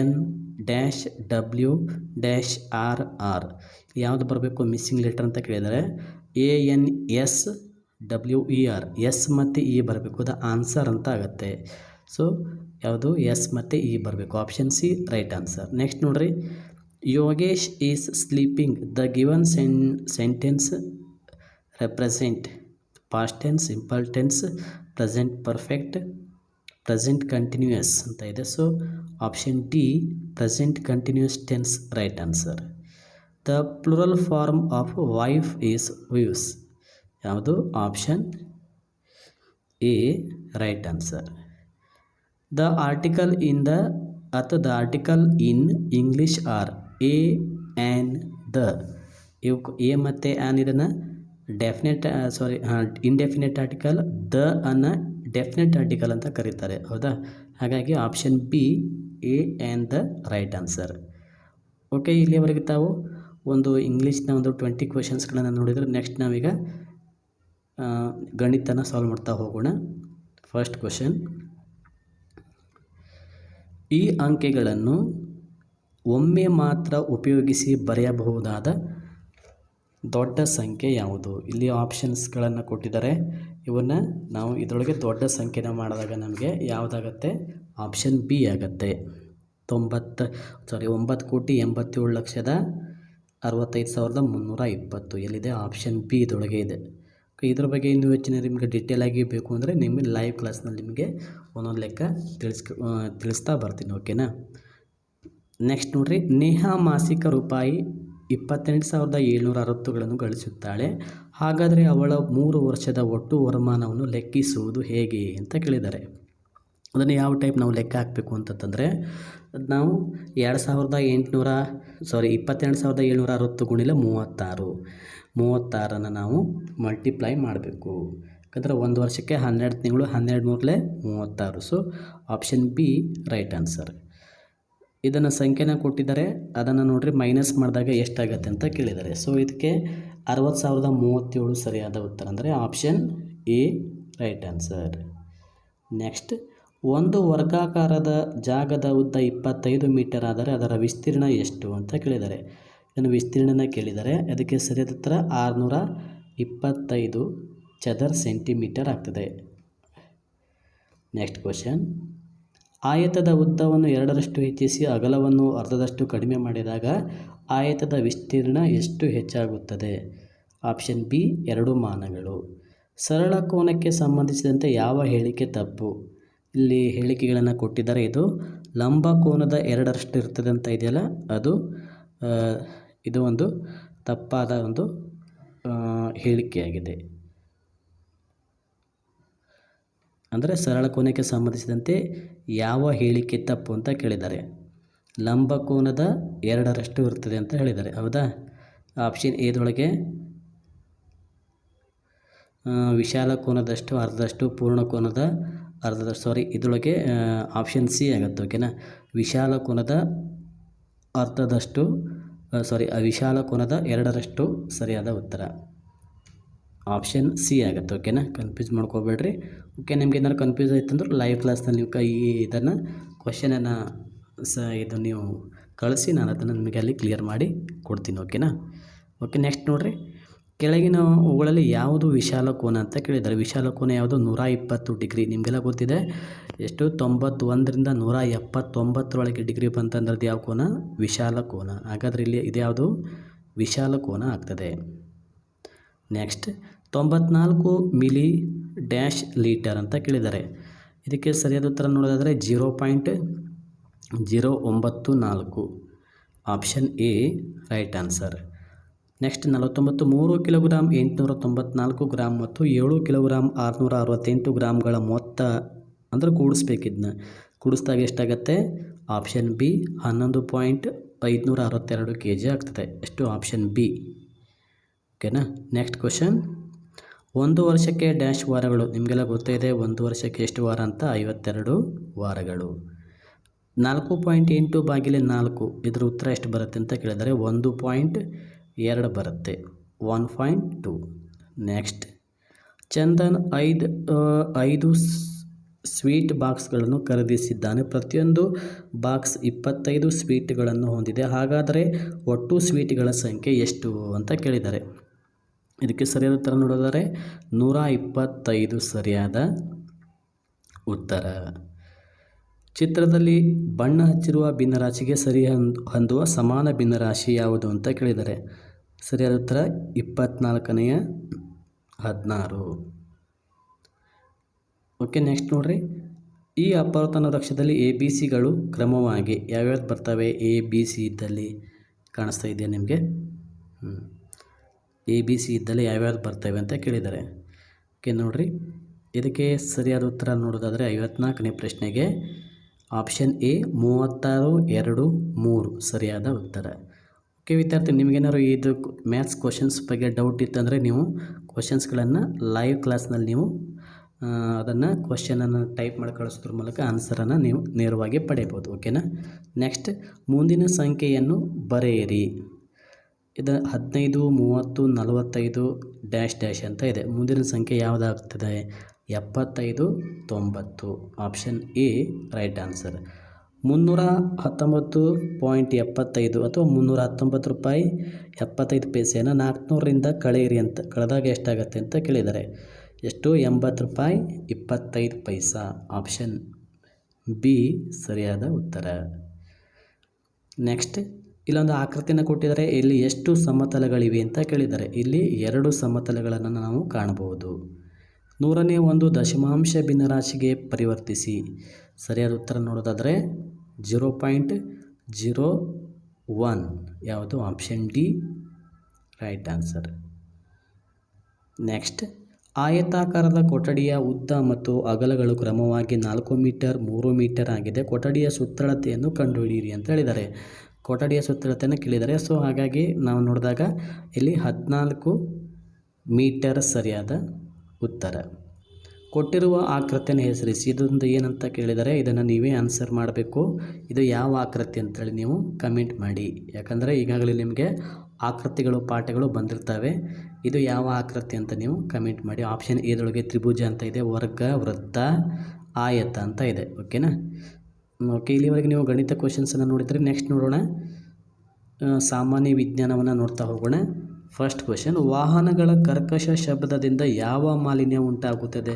N dash W dash R R ಯಾವುದು ಬರಬೇಕು? ಮಿಸ್ಸಿಂಗ್ ಲೆಟರ್ ಅಂತ ಕೇಳಿದರೆ A N S W E R S ಮತ್ತು ಇ ಬರಬೇಕು. ಅದು ಆನ್ಸರ್ ಅಂತ ಆಗುತ್ತೆ. ಸೊ ಯಾವುದು? ಎಸ್ ಮತ್ತು ಇ ಬರಬೇಕು. Option C right answer next ನೋಡ್ರಿ. Yogesh is sleeping the given sen sentence represent past tense tense present perfect present continuous ಅಂತ ಇದೆ. So option D present continuous tense right answer the plural form of wife is wives ಯಾವುದು? Option A right answer the article in the ಅಥವಾ the article in English are a an the ಇವು a ಮತ್ತು an ಇದನ್ನು. Definite sorry indefinite article the ಅನ್ನು definite article ಅಂತ ಕರೀತಾರೆ, ಹೌದಾ? ಹಾಗಾಗಿ option B a and the right answer okay ಇಲ್ಲಿಯವರೆಗೆ ತಾವು ಒಂದು ಇಂಗ್ಲೀಷ್ನ ಒಂದು ಟ್ವೆಂಟಿ ಕ್ವೆಶನ್ಸ್ಗಳನ್ನು ನೋಡಿದರೆ ನೆಕ್ಸ್ಟ್ ನಾವೀಗ ಗಣಿತನ ಸಾಲ್ವ್ ಮಾಡ್ತಾ ಹೋಗೋಣ. ಫಸ್ಟ್ ಕ್ವೆಶನ್ ಈ ಅಂಕೆಗಳನ್ನು ಒಮ್ಮೆ ಮಾತ್ರ ಉಪಯೋಗಿಸಿ ಬರೆಯಬಹುದಾದ ದೊಡ್ಡ ಸಂಖ್ಯೆ ಯಾವುದು? ಇಲ್ಲಿ ಆಪ್ಷನ್ಸ್ಗಳನ್ನು ಕೊಟ್ಟಿದ್ದಾರೆ. ಇವನ್ನು ನಾವು ಇದರೊಳಗೆ ದೊಡ್ಡ ಸಂಖ್ಯೆನ ಮಾಡಿದಾಗ ನಮಗೆ ಯಾವುದಾಗತ್ತೆ? ಆಪ್ಷನ್ ಬಿ ಆಗುತ್ತೆ. ತೊಂಬತ್ತು ಸಾರಿ ಒಂಬತ್ತು ಕೋಟಿ ಎಂಬತ್ತೇಳು ಲಕ್ಷದ ಅರವತ್ತೈದು ಸಾವಿರದ ಮುನ್ನೂರ ಇಪ್ಪತ್ತು. ಎಲ್ಲಿದೆ? ಆಪ್ಷನ್ ಬಿ ಇದರೊಳಗೆ ಇದೆ. ಇದ್ರ ಬಗ್ಗೆ ಇನ್ನೂ ಹೆಚ್ಚಿನ ನಿಮಗೆ ಡಿಟೇಲ್ ಆಗಿ ಬೇಕು ಅಂದರೆ ನಿಮಗೆ ಲೈವ್ ಕ್ಲಾಸ್ನಲ್ಲಿ ನಿಮಗೆ ಒಂದೊಂದು ಲೆಕ್ಕ ತಿಳಿಸ್ಕ ತಿಳಿಸ್ತಾ ಬರ್ತೀನಿ ಓಕೆನಾ ನೆಕ್ಸ್ಟ್ ನೋಡಿರಿ. ನೇಹಾ ಮಾಸಿಕ ರೂಪಾಯಿ ಇಪ್ಪತ್ತೆಂಟು ಸಾವಿರದ ಏಳ್ನೂರ ಅರವತ್ತುಗಳನ್ನು ಗಳಿಸುತ್ತಾಳೆ. ಹಾಗಾದರೆ ಅವಳ ಮೂರು ವರ್ಷದ ಒಟ್ಟು ವರಮಾನವನ್ನು ಲೆಕ್ಕಿಸುವುದು ಹೇಗೆ ಅಂತ ಕೇಳಿದ್ದಾರೆ. ಅದನ್ನು ಯಾವ ಟೈಪ್ ನಾವು ಲೆಕ್ಕ ಹಾಕಬೇಕು ಅಂತಂತಂದರೆ, ನಾವು ಎರಡು ಸಾವಿರದ ಎಂಟುನೂರ ಸಾರಿ ಇಪ್ಪತ್ತೆರಡು ಸಾವಿರದ ಏಳ್ನೂರ ಅರವತ್ತು ಗುಣಿಲೆ ಮೂವತ್ತಾರು. ಮೂವತ್ತಾರನ್ನು ನಾವು ಮಲ್ಟಿಪ್ಲೈ ಮಾಡಬೇಕು. ಯಾಕಂದರೆ ಒಂದು ವರ್ಷಕ್ಕೆ ಹನ್ನೆರಡು ತಿಂಗಳು ಹನ್ನೆರಡು ಮೂರಲೇ ಮೂವತ್ತಾರು. So option B right answer ಇದನ್ನು ಸಂಖ್ಯೆನ ಕೊಟ್ಟಿದ್ದಾರೆ. ಅದನ್ನು ನೋಡಿರಿ ಮೈನಸ್ ಮಾಡಿದಾಗ ಎಷ್ಟಾಗತ್ತೆ ಅಂತ ಕೇಳಿದ್ದಾರೆ. ಸೊ ಇದಕ್ಕೆ ಅರವತ್ತು ಸಾವಿರದ ಮೂವತ್ತೇಳು ಸರಿಯಾದ ಉತ್ತರ ಅಂದರೆ option A right answer next ಒಂದು ವರ್ಗಾಕಾರದ ಜಾಗದ ಉದ್ದ ಇಪ್ಪತ್ತೈದು ಮೀಟರ್ ಆದರೆ ಅದರ ವಿಸ್ತೀರ್ಣ ಎಷ್ಟು ಅಂತ ಕೇಳಿದ್ದಾರೆ ಇದನ್ನು ವಿಸ್ತೀರ್ಣನ ಕೇಳಿದ್ದಾರೆ ಅದಕ್ಕೆ ಸರಿಯಾದ ಉತ್ತರ ಆರುನೂರ ಇಪ್ಪತ್ತೈದು ಚದರ್ ಸೆಂಟಿಮೀಟರ್ ಆಗ್ತದೆ. ನೆಕ್ಸ್ಟ್ ಕ್ವಶನ್ ಆಯತದ ಉದ್ದವನ್ನು ಎರಡರಷ್ಟು ಹೆಚ್ಚಿಸಿ ಅಗಲವನ್ನು ಅರ್ಧದಷ್ಟು ಕಡಿಮೆ ಮಾಡಿದಾಗ ಆಯತದ ವಿಸ್ತೀರ್ಣ ಎಷ್ಟು ಹೆಚ್ಚಾಗುತ್ತದೆ? ಆಪ್ಷನ್ ಬಿ, ಎರಡು ಮಾನಗಳು. ಸರಳ ಕೋನಕ್ಕೆ ಸಂಬಂಧಿಸಿದಂತೆ ಯಾವ ಹೇಳಿಕೆ ತಪ್ಪು? ಇಲ್ಲಿ ಹೇಳಿಕೆಗಳನ್ನು ಕೊಟ್ಟಿದ್ದಾರೆ. ಇದು ಲಂಬ ಕೋನದ ಎರಡರಷ್ಟು ಇರ್ತದೆ ಅಂತ ಇದೆಯಲ್ಲ? ಅದು ಇದು ಒಂದು ತಪ್ಪಾದ ಒಂದು ಹೇಳಿಕೆಯಾಗಿದೆ. ಅಂದರೆ ಸರಳ ಕೋನಕ್ಕೆ ಸಂಬಂಧಿಸಿದಂತೆ ಯಾವ ಹೇಳಿಕೆ ತಪ್ಪು ಅಂತ ಕೇಳಿದ್ದಾರೆ. ಲಂಬ ಕೋನದ ಎರಡರಷ್ಟು ಇರ್ತದೆ ಅಂತ ಹೇಳಿದ್ದಾರೆ. ಹೌದಾ? ಆಪ್ಷನ್ ಎದೊಳಗೆ ವಿಶಾಲ ಕೋನದಷ್ಟು, ಅರ್ಧದಷ್ಟು, ಪೂರ್ಣ ಕೋನದ ಅರ್ಧದಷ್ಟು ಸಾರಿ ಇದರೊಳಗೆ ಆಪ್ಷನ್ ಸಿ ಆಗುತ್ತೆ ಓಕೆನಾ ವಿಶಾಲ ಕೋನದ ಅರ್ಧದಷ್ಟು ಸಾರಿ ವಿಶಾಲ ಕೋನದ ಎರಡರಷ್ಟು ಸರಿಯಾದ ಉತ್ತರ. ಆಪ್ಷನ್ ಸಿ ಆಗುತ್ತೆ ಓಕೆನಾ ಕನ್ಫ್ಯೂಸ್ ಮಾಡ್ಕೋಬೇಡ್ರಿ. ಓಕೆ ನಿಮ್ಗೆ ಏನಾದ್ರು ಕನ್ಫ್ಯೂಸ್ ಆಯ್ತು ಅಂದ್ರೆ ಲೈವ್ ಕ್ಲಾಸ್ನಲ್ಲಿ ನೀವು ಕೈ, ಇದನ್ನು ಕ್ವಶನನ್ನು ಸ ಇದು ನೀವು ಕಳಿಸಿ, ನಾನು ಅದನ್ನು ನಿಮಗೆ ಅಲ್ಲಿ ಕ್ಲಿಯರ್ ಮಾಡಿ ಕೊಡ್ತೀನಿ ಓಕೆನಾ ಓಕೆ ನೆಕ್ಸ್ಟ್ ನೋಡಿರಿ. ಕೆಳಗಿನ ಅವುಗಳಲ್ಲಿ ಯಾವುದು ವಿಶಾಲ ಕೋನ ಅಂತ ಕೇಳಿದ್ದಾರೆ. ವಿಶಾಲ ಕೋನ ಯಾವುದು? ನೂರ ಇಪ್ಪತ್ತು ಡಿಗ್ರಿ. ನಿಮಗೆಲ್ಲ ಗೊತ್ತಿದೆ. ಎಷ್ಟು? ತೊಂಬತ್ತೊಂದರಿಂದ ನೂರ ಎಪ್ಪತ್ತೊಂಬತ್ತರೊಳಗೆ ಡಿಗ್ರಿ ಬಂತಂದ್ರದ್ದು ಯಾವ ಕೋನ? ವಿಶಾಲ ಕೋನ. ಹಾಗಾದ್ರೆ ಇಲ್ಲಿ ಇದ್ಯಾವುದು ವಿಶಾಲ ಕೋನ ಆಗ್ತದೆ. ನೆಕ್ಸ್ಟ್ ತೊಂಬತ್ನಾಲ್ಕು ಮಿಲಿ ಡ್ಯಾಶ್ ಲೀಟರ್ ಅಂತ ಕೇಳಿದ್ದಾರೆ. ಇದಕ್ಕೆ ಸರಿಯಾದ ಉತ್ತರ ನೋಡೋದಾದರೆ ಜೀರೋ ಪಾಯಿಂಟ್ ಜೀರೋ ಒಂಬತ್ತು ನಾಲ್ಕು. Option A, right answer. Next ನಲವತ್ತೊಂಬತ್ತು ಮೂರು ಕಿಲೋಗ್ರಾಮ್ ಎಂಟುನೂರ ತೊಂಬತ್ನಾಲ್ಕು ಗ್ರಾಮ್ ಮತ್ತು ಏಳು ಕಿಲೋಗ್ರಾಮ್ ಆರುನೂರ ಅರವತ್ತೆಂಟು ಗ್ರಾಮ್ಗಳ ಮೊತ್ತ ಅಂದರೆ ಕೂಡಿಸ್ಬೇಕಿದ್ನ. ಕೂಡಿಸ್ದಾಗ ಎಷ್ಟಾಗತ್ತೆ? ಆಪ್ಷನ್ ಬಿ ಹನ್ನೊಂದು ಪಾಯಿಂಟ್ ಐದುನೂರ ಅರವತ್ತೆರಡು ಕೆ ಜಿ ಆಗ್ತದೆ. ಎಷ್ಟು ಆಪ್ಷನ್ ಬಿ. ಓಕೆನಾ? Next question. ಒಂದು ವರ್ಷಕ್ಕೆ ಡ್ಯಾಶ್ ವಾರಗಳು. ನಿಮಗೆಲ್ಲ ಗೊತ್ತೇ ಇದೆ, ಒಂದು ವರ್ಷಕ್ಕೆ ಎಷ್ಟು ವಾರ ಅಂತ? ಐವತ್ತೆರಡು ವಾರಗಳು. ನಾಲ್ಕು ಪಾಯಿಂಟ್ ಎಂಟು ಬಾಗಿಲೆ ನಾಲ್ಕು. ಇದರ ಉತ್ತರ ಎಷ್ಟು ಬರುತ್ತೆ ಅಂತ ಕೇಳಿದರೆ ಒಂದು ಪಾಯಿಂಟ್ ಎರಡು ಬರುತ್ತೆ. One point two. Next. Chandan ಐದು ಐದು ಸ್ವೀಟ್ ಬಾಕ್ಸ್ಗಳನ್ನು ಖರೀದಿಸಿದ್ದಾನೆ. ಪ್ರತಿಯೊಂದು ಬಾಕ್ಸ್ ಇಪ್ಪತ್ತೈದು ಸ್ವೀಟ್ಗಳನ್ನು ಹೊಂದಿದೆ. ಹಾಗಾದರೆ ಒಟ್ಟು ಸ್ವೀಟ್ಗಳ ಸಂಖ್ಯೆ ಎಷ್ಟು ಅಂತ ಕೇಳಿದ್ದಾರೆ ಇದಕ್ಕೆ ಸರಿಯಾದ ಉತ್ತರ ನೋಡೋದಾದರೆ ನೂರ ಇಪ್ಪತ್ತೈದು ಸರಿಯಾದ ಉತ್ತರ. ಚಿತ್ರದಲ್ಲಿ ಬಣ್ಣ ಹಚ್ಚಿರುವ ಭಿನ್ನರಾಶಿಗೆ ಸರಿ ಹೊಂದ್- ಹೊಂದುವ ಸಮಾನ ಭಿನ್ನರಾಶಿ ಯಾವುದು ಅಂತ ಕೇಳಿದ್ದಾರೆ ಸರಿಯಾದ ಉತ್ತರ ಇಪ್ಪತ್ನಾಲ್ಕನೆಯ ಹದಿನಾರು. ಓಕೆ, ನೆಕ್ಸ್ಟ್ ನೋಡ್ರಿ. ಈ ಅಪವರ್ತನ ವೃಕ್ಷದಲ್ಲಿ ಎ, ಬಿ ಸಿಗಳು ಕ್ರಮವಾಗಿ ಯಾವ್ಯಾವ್ದು ಬರ್ತವೆ? ಎ, ಬಿ, ಸಿ ಇದ್ದಲ್ಲಿ ಕಾಣಿಸ್ತಾ ಇದೆಯಾ ನಿಮಗೆ? ಎ, ಬಿ, ಸಿ ಇದ್ದಲ್ಲಿ ಯಾವ್ಯಾವ್ದು ಬರ್ತವೆ ಅಂತ ಕೇಳಿದ್ದಾರೆ ಓಕೆ, ನೋಡ್ರಿ. ಇದಕ್ಕೆ ಸರಿಯಾದ ಉತ್ತರ ನೋಡೋದಾದರೆ ಐವತ್ನಾಲ್ಕನೇ ಪ್ರಶ್ನೆಗೆ ಆಪ್ಷನ್ ಎ ಮೂವತ್ತಾರು ಎರಡು ಮೂರು ಸರಿಯಾದ ಉತ್ತರ. ಓಕೆ ವಿದ್ಯಾರ್ಥಿ ನಿಮಗೇನಾದ್ರು ಇದು ಮ್ಯಾಥ್ಸ್ ಕ್ವಶನ್ಸ್ ಬಗ್ಗೆ ಡೌಟ್ ಇತ್ತಂದರೆ ನೀವು ಕ್ವಶನ್ಸ್ಗಳನ್ನು ಲೈವ್ ಕ್ಲಾಸ್ನಲ್ಲಿ ನೀವು ಅದನ್ನು ಕ್ವಶನನ್ನು ಟೈಪ್ ಮಾಡಿ ಕಳಿಸೋದ್ರ ಮೂಲಕ ಆನ್ಸರನ್ನು ನೀವು ನೇರವಾಗಿ ಪಡೆಯಬಹುದು. ಓಕೆನಾ ನೆಕ್ಸ್ಟ್ ಮುಂದಿನ ಸಂಖ್ಯೆಯನ್ನು ಬರೆಯಿರಿ. ಇದು ಹದಿನೈದು, ಮೂವತ್ತು, ನಲವತ್ತೈದು ಡ್ಯಾಶ್ ಡ್ಯಾಶ್ ಅಂತ ಇದೆ. ಮುಂದಿನ ಸಂಖ್ಯೆ ಯಾವುದಾಗ್ತದೆ? ಎಪ್ಪತ್ತೈದು, ತೊಂಬತ್ತು. Option A, right answer. ಮುನ್ನೂರ ಹತ್ತೊಂಬತ್ತು ಪಾಯಿಂಟ್ ಎಪ್ಪತ್ತೈದು ಅಥವಾ ಮುನ್ನೂರ ಹತ್ತೊಂಬತ್ತು ರೂಪಾಯಿ ಎಪ್ಪತ್ತೈದು ಪೈಸೆಯನ್ನು ನಾಲ್ಕುನೂರರಿಂದ ಕಳೆಯಿರಿ ಅಂತ, ಕಳೆದಾಗ ಎಷ್ಟಾಗತ್ತೆ ಅಂತ ಕೇಳಿದ್ದಾರೆ. ಎಷ್ಟು ಎಂಬತ್ತು ರೂಪಾಯಿ, ಇಪ್ಪತ್ತೈದು ಪೈಸಾ. ಆಪ್ಷನ್ ಬಿ, ಸರಿಯಾದ ಉತ್ತರ. ನೆಕ್ಸ್ಟ್, ಇಲ್ಲೊಂದು ಆಕೃತಿಯನ್ನು ಕೊಟ್ಟಿದ್ದಾರೆ. ಇಲ್ಲಿ ಎಷ್ಟು ಸಮತಲಗಳಿವೆ ಅಂತ ಕೇಳಿದ್ದಾರೆ. ಇಲ್ಲಿ ಎರಡು ಸಮತಲಗಳನ್ನು ನಾವು ಕಾಣಬಹುದು. ನೂರನೇ ಒಂದು ದಶಮಾಂಶ ಭಿನ್ನರಾಶಿಗೆ ಪರಿವರ್ತಿಸಿ. ಸರಿಯಾದ ಉತ್ತರ ನೋಡೋದಾದರೆ ಜೀರೋ ಪಾಯಿಂಟ್ ಜೀರೋ ಒನ್ ಯಾವುದು option D? Right answer. Next, ಆಯತಾಕಾರದ ಕೊಠಡಿಯ ಉದ್ದ ಮತ್ತು ಅಗಲಗಳು ಕ್ರಮವಾಗಿ ನಾಲ್ಕು ಮೀಟರ್, ಮೂರು ಮೀಟರ್ ಆಗಿದೆ. ಕೊಠಡಿಯ ಸುತ್ತಳತೆಯನ್ನು ಕಂಡುಹಿಡಿಯಿರಿ ಅಂತ ಹೇಳಿದ್ದಾರೆ. ಕೊಠಡಿಯ ಸುತ್ತಳತೆಯನ್ನು ಕೇಳಿದ್ದಾರೆ ಸೊ ಹಾಗಾಗಿ ನಾವು ನೋಡಿದಾಗ ಇಲ್ಲಿ ಹದಿನಾಲ್ಕು ಮೀಟರ್ ಸರಿಯಾದ ಉತ್ತರ. ಕೊಟ್ಟಿರುವ ಆಕೃತಿಯನ್ನು ಹೆಸರಿಸಿ, ಇದೊಂದು ಏನಂತ ಕೇಳಿದರೆ, ಇದನ್ನು ನೀವೇ ಆನ್ಸರ್ ಮಾಡಬೇಕು. ಇದು ಯಾವ ಆಕೃತಿ ಅಂತೇಳಿ ನೀವು ಕಮೆಂಟ್ ಮಾಡಿ. ಯಾಕಂದರೆ ಈಗಾಗಲೇ ನಿಮಗೆ ಆಕೃತಿಗಳು ಪಾಠಗಳು ಬಂದಿರ್ತವೆ. ಇದು ಯಾವ ಆಕೃತಿ ಅಂತ ನೀವು ಕಮೆಂಟ್ ಮಾಡಿ. ಆಪ್ಷನ್ ಎದೊಳಗೆ ತ್ರಿಭುಜ ಅಂತ ಇದೆ, ವರ್ಗ, ವೃತ್ತ, ಆಯತ ಅಂತ ಇದೆ. ಓಕೆನಾ ಓಕೆ ಇಲ್ಲಿವರೆಗೆ ನೀವು ಗಣಿತ ಕ್ವಶನ್ಸನ್ನು ನೋಡಿದರೆ ನೆಕ್ಸ್ಟ್ ನೋಡೋಣ. ಸಾಮಾನ್ಯ ವಿಜ್ಞಾನವನ್ನು ನೋಡ್ತಾ ಹೋಗೋಣ. ಫಸ್ಟ್ ಕ್ವಶನ್ ವಾಹನಗಳ ಕರ್ಕಶ ಶಬ್ದದಿಂದ ಯಾವ ಮಾಲಿನ್ಯ ಉಂಟಾಗುತ್ತದೆ?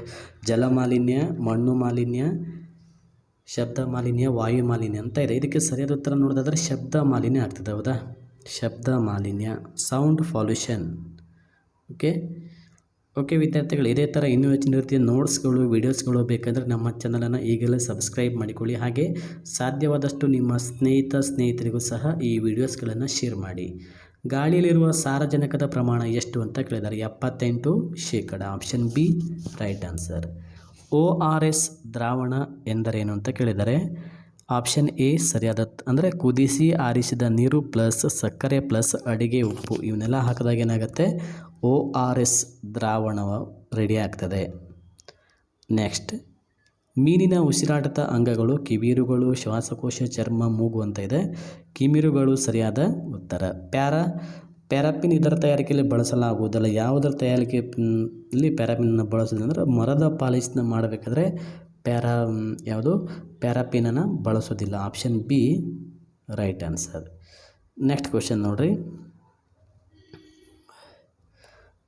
ಜಲ ಮಾಲಿನ್ಯ, ಮಣ್ಣು ಮಾಲಿನ್ಯ, ಶಬ್ದ ಮಾಲಿನ್ಯ, ವಾಯು ಮಾಲಿನ್ಯ ಅಂತ ಇದೆ. ಇದಕ್ಕೆ ಸರಿಯಾದ ಉತ್ತರ ನೋಡೋದಾದರೆ ಶಬ್ದ ಮಾಲಿನ್ಯ ಆಗ್ತದೆ, ಹೌದಾ? ಶಬ್ದ ಮಾಲಿನ್ಯ ಸೌಂಡ್ ಪಾಲ್ಯೂಷನ್ ಓಕೆ ಓಕೆ ವಿದ್ಯಾರ್ಥಿಗಳು, ಇದೇ ಥರ ಇನ್ನೂ ಹೆಚ್ಚಿನ ರೀತಿಯ ನೋಟ್ಸ್ಗಳು ವೀಡಿಯೋಸ್ಗಳು ಬೇಕಂದರೆ ನಮ್ಮ ಚಾನಲನ್ನು ಈಗಲೇ ಸಬ್ಸ್ಕ್ರೈಬ್ ಮಾಡಿಕೊಳ್ಳಿ. ಹಾಗೆ ಸಾಧ್ಯವಾದಷ್ಟು ನಿಮ್ಮ ಸ್ನೇಹಿತ, ಸ್ನೇಹಿತರಿಗೂ ಸಹ ಈ ವಿಡಿಯೋಸ್ಗಳನ್ನು ಶೇರ್ ಮಾಡಿ. ಗಾಳಿಯಲ್ಲಿರುವ ಸಾರಜನಕದ ಪ್ರಮಾಣ ಎಷ್ಟು ಅಂತ ಕೇಳಿದ್ದಾರೆ. ಎಪ್ಪತ್ತೆಂಟು ಶೇಕಡ. Option B, right answer. O R S ದ್ರಾವಣ ಎಂದರೇನು ಅಂತ ಕೇಳಿದ್ದಾರೆ. ಆಪ್ಷನ್ ಎ, ಸರಿಯಾದ ಅಂದರೆ ಕುದಿಸಿ ಆರಿಸಿದ ನೀರು ಪ್ಲಸ್ ಸಕ್ಕರೆ ಪ್ಲಸ್ ಅಡಿಗೆ ಉಪ್ಪು, ಇವನ್ನೆಲ್ಲ ಹಾಕಿದಾಗ ಏನಾಗುತ್ತೆ? ಒ ಆರ್ ಎಸ್ ದ್ರಾವಣ ರೆಡಿ ಆಗ್ತದೆ. ನೆಕ್ಸ್ಟ್, ಮೀನಿನ ಉಸಿರಾಟದ ಅಂಗಗಳು ಕಿವಿರುಗಳು, ಶ್ವಾಸಕೋಶ, ಚರ್ಮ, ಮೂಗು ಅಂತ ಇದೆ. ಕಿಮಿರುಗಳು ಸರಿಯಾದ ಉತ್ತರ. ಪ್ಯಾರಾ, ಪ್ಯಾರಾಪಿನ್ ಇದರ ತಯಾರಿಕೆಯಲ್ಲಿ ಬಳಸಲಾಗುವುದಿಲ್ಲ. ಯಾವುದರ ತಯಾರಿಕೆ ಇಲ್ಲಿ ಪ್ಯಾರಾಪಿನನ್ನು ಬಳಸೋದಂದ್ರೆ ಮರದ ಪಾಲಿಶ್ನ ಮಾಡಬೇಕಾದ್ರೆ ಪ್ಯಾರಾ, ಯಾವುದು? ಪ್ಯಾರಾಪಿನನ್ನು ಬಳಸೋದಿಲ್ಲ option B, right answer. Next question ನೋಡಿರಿ.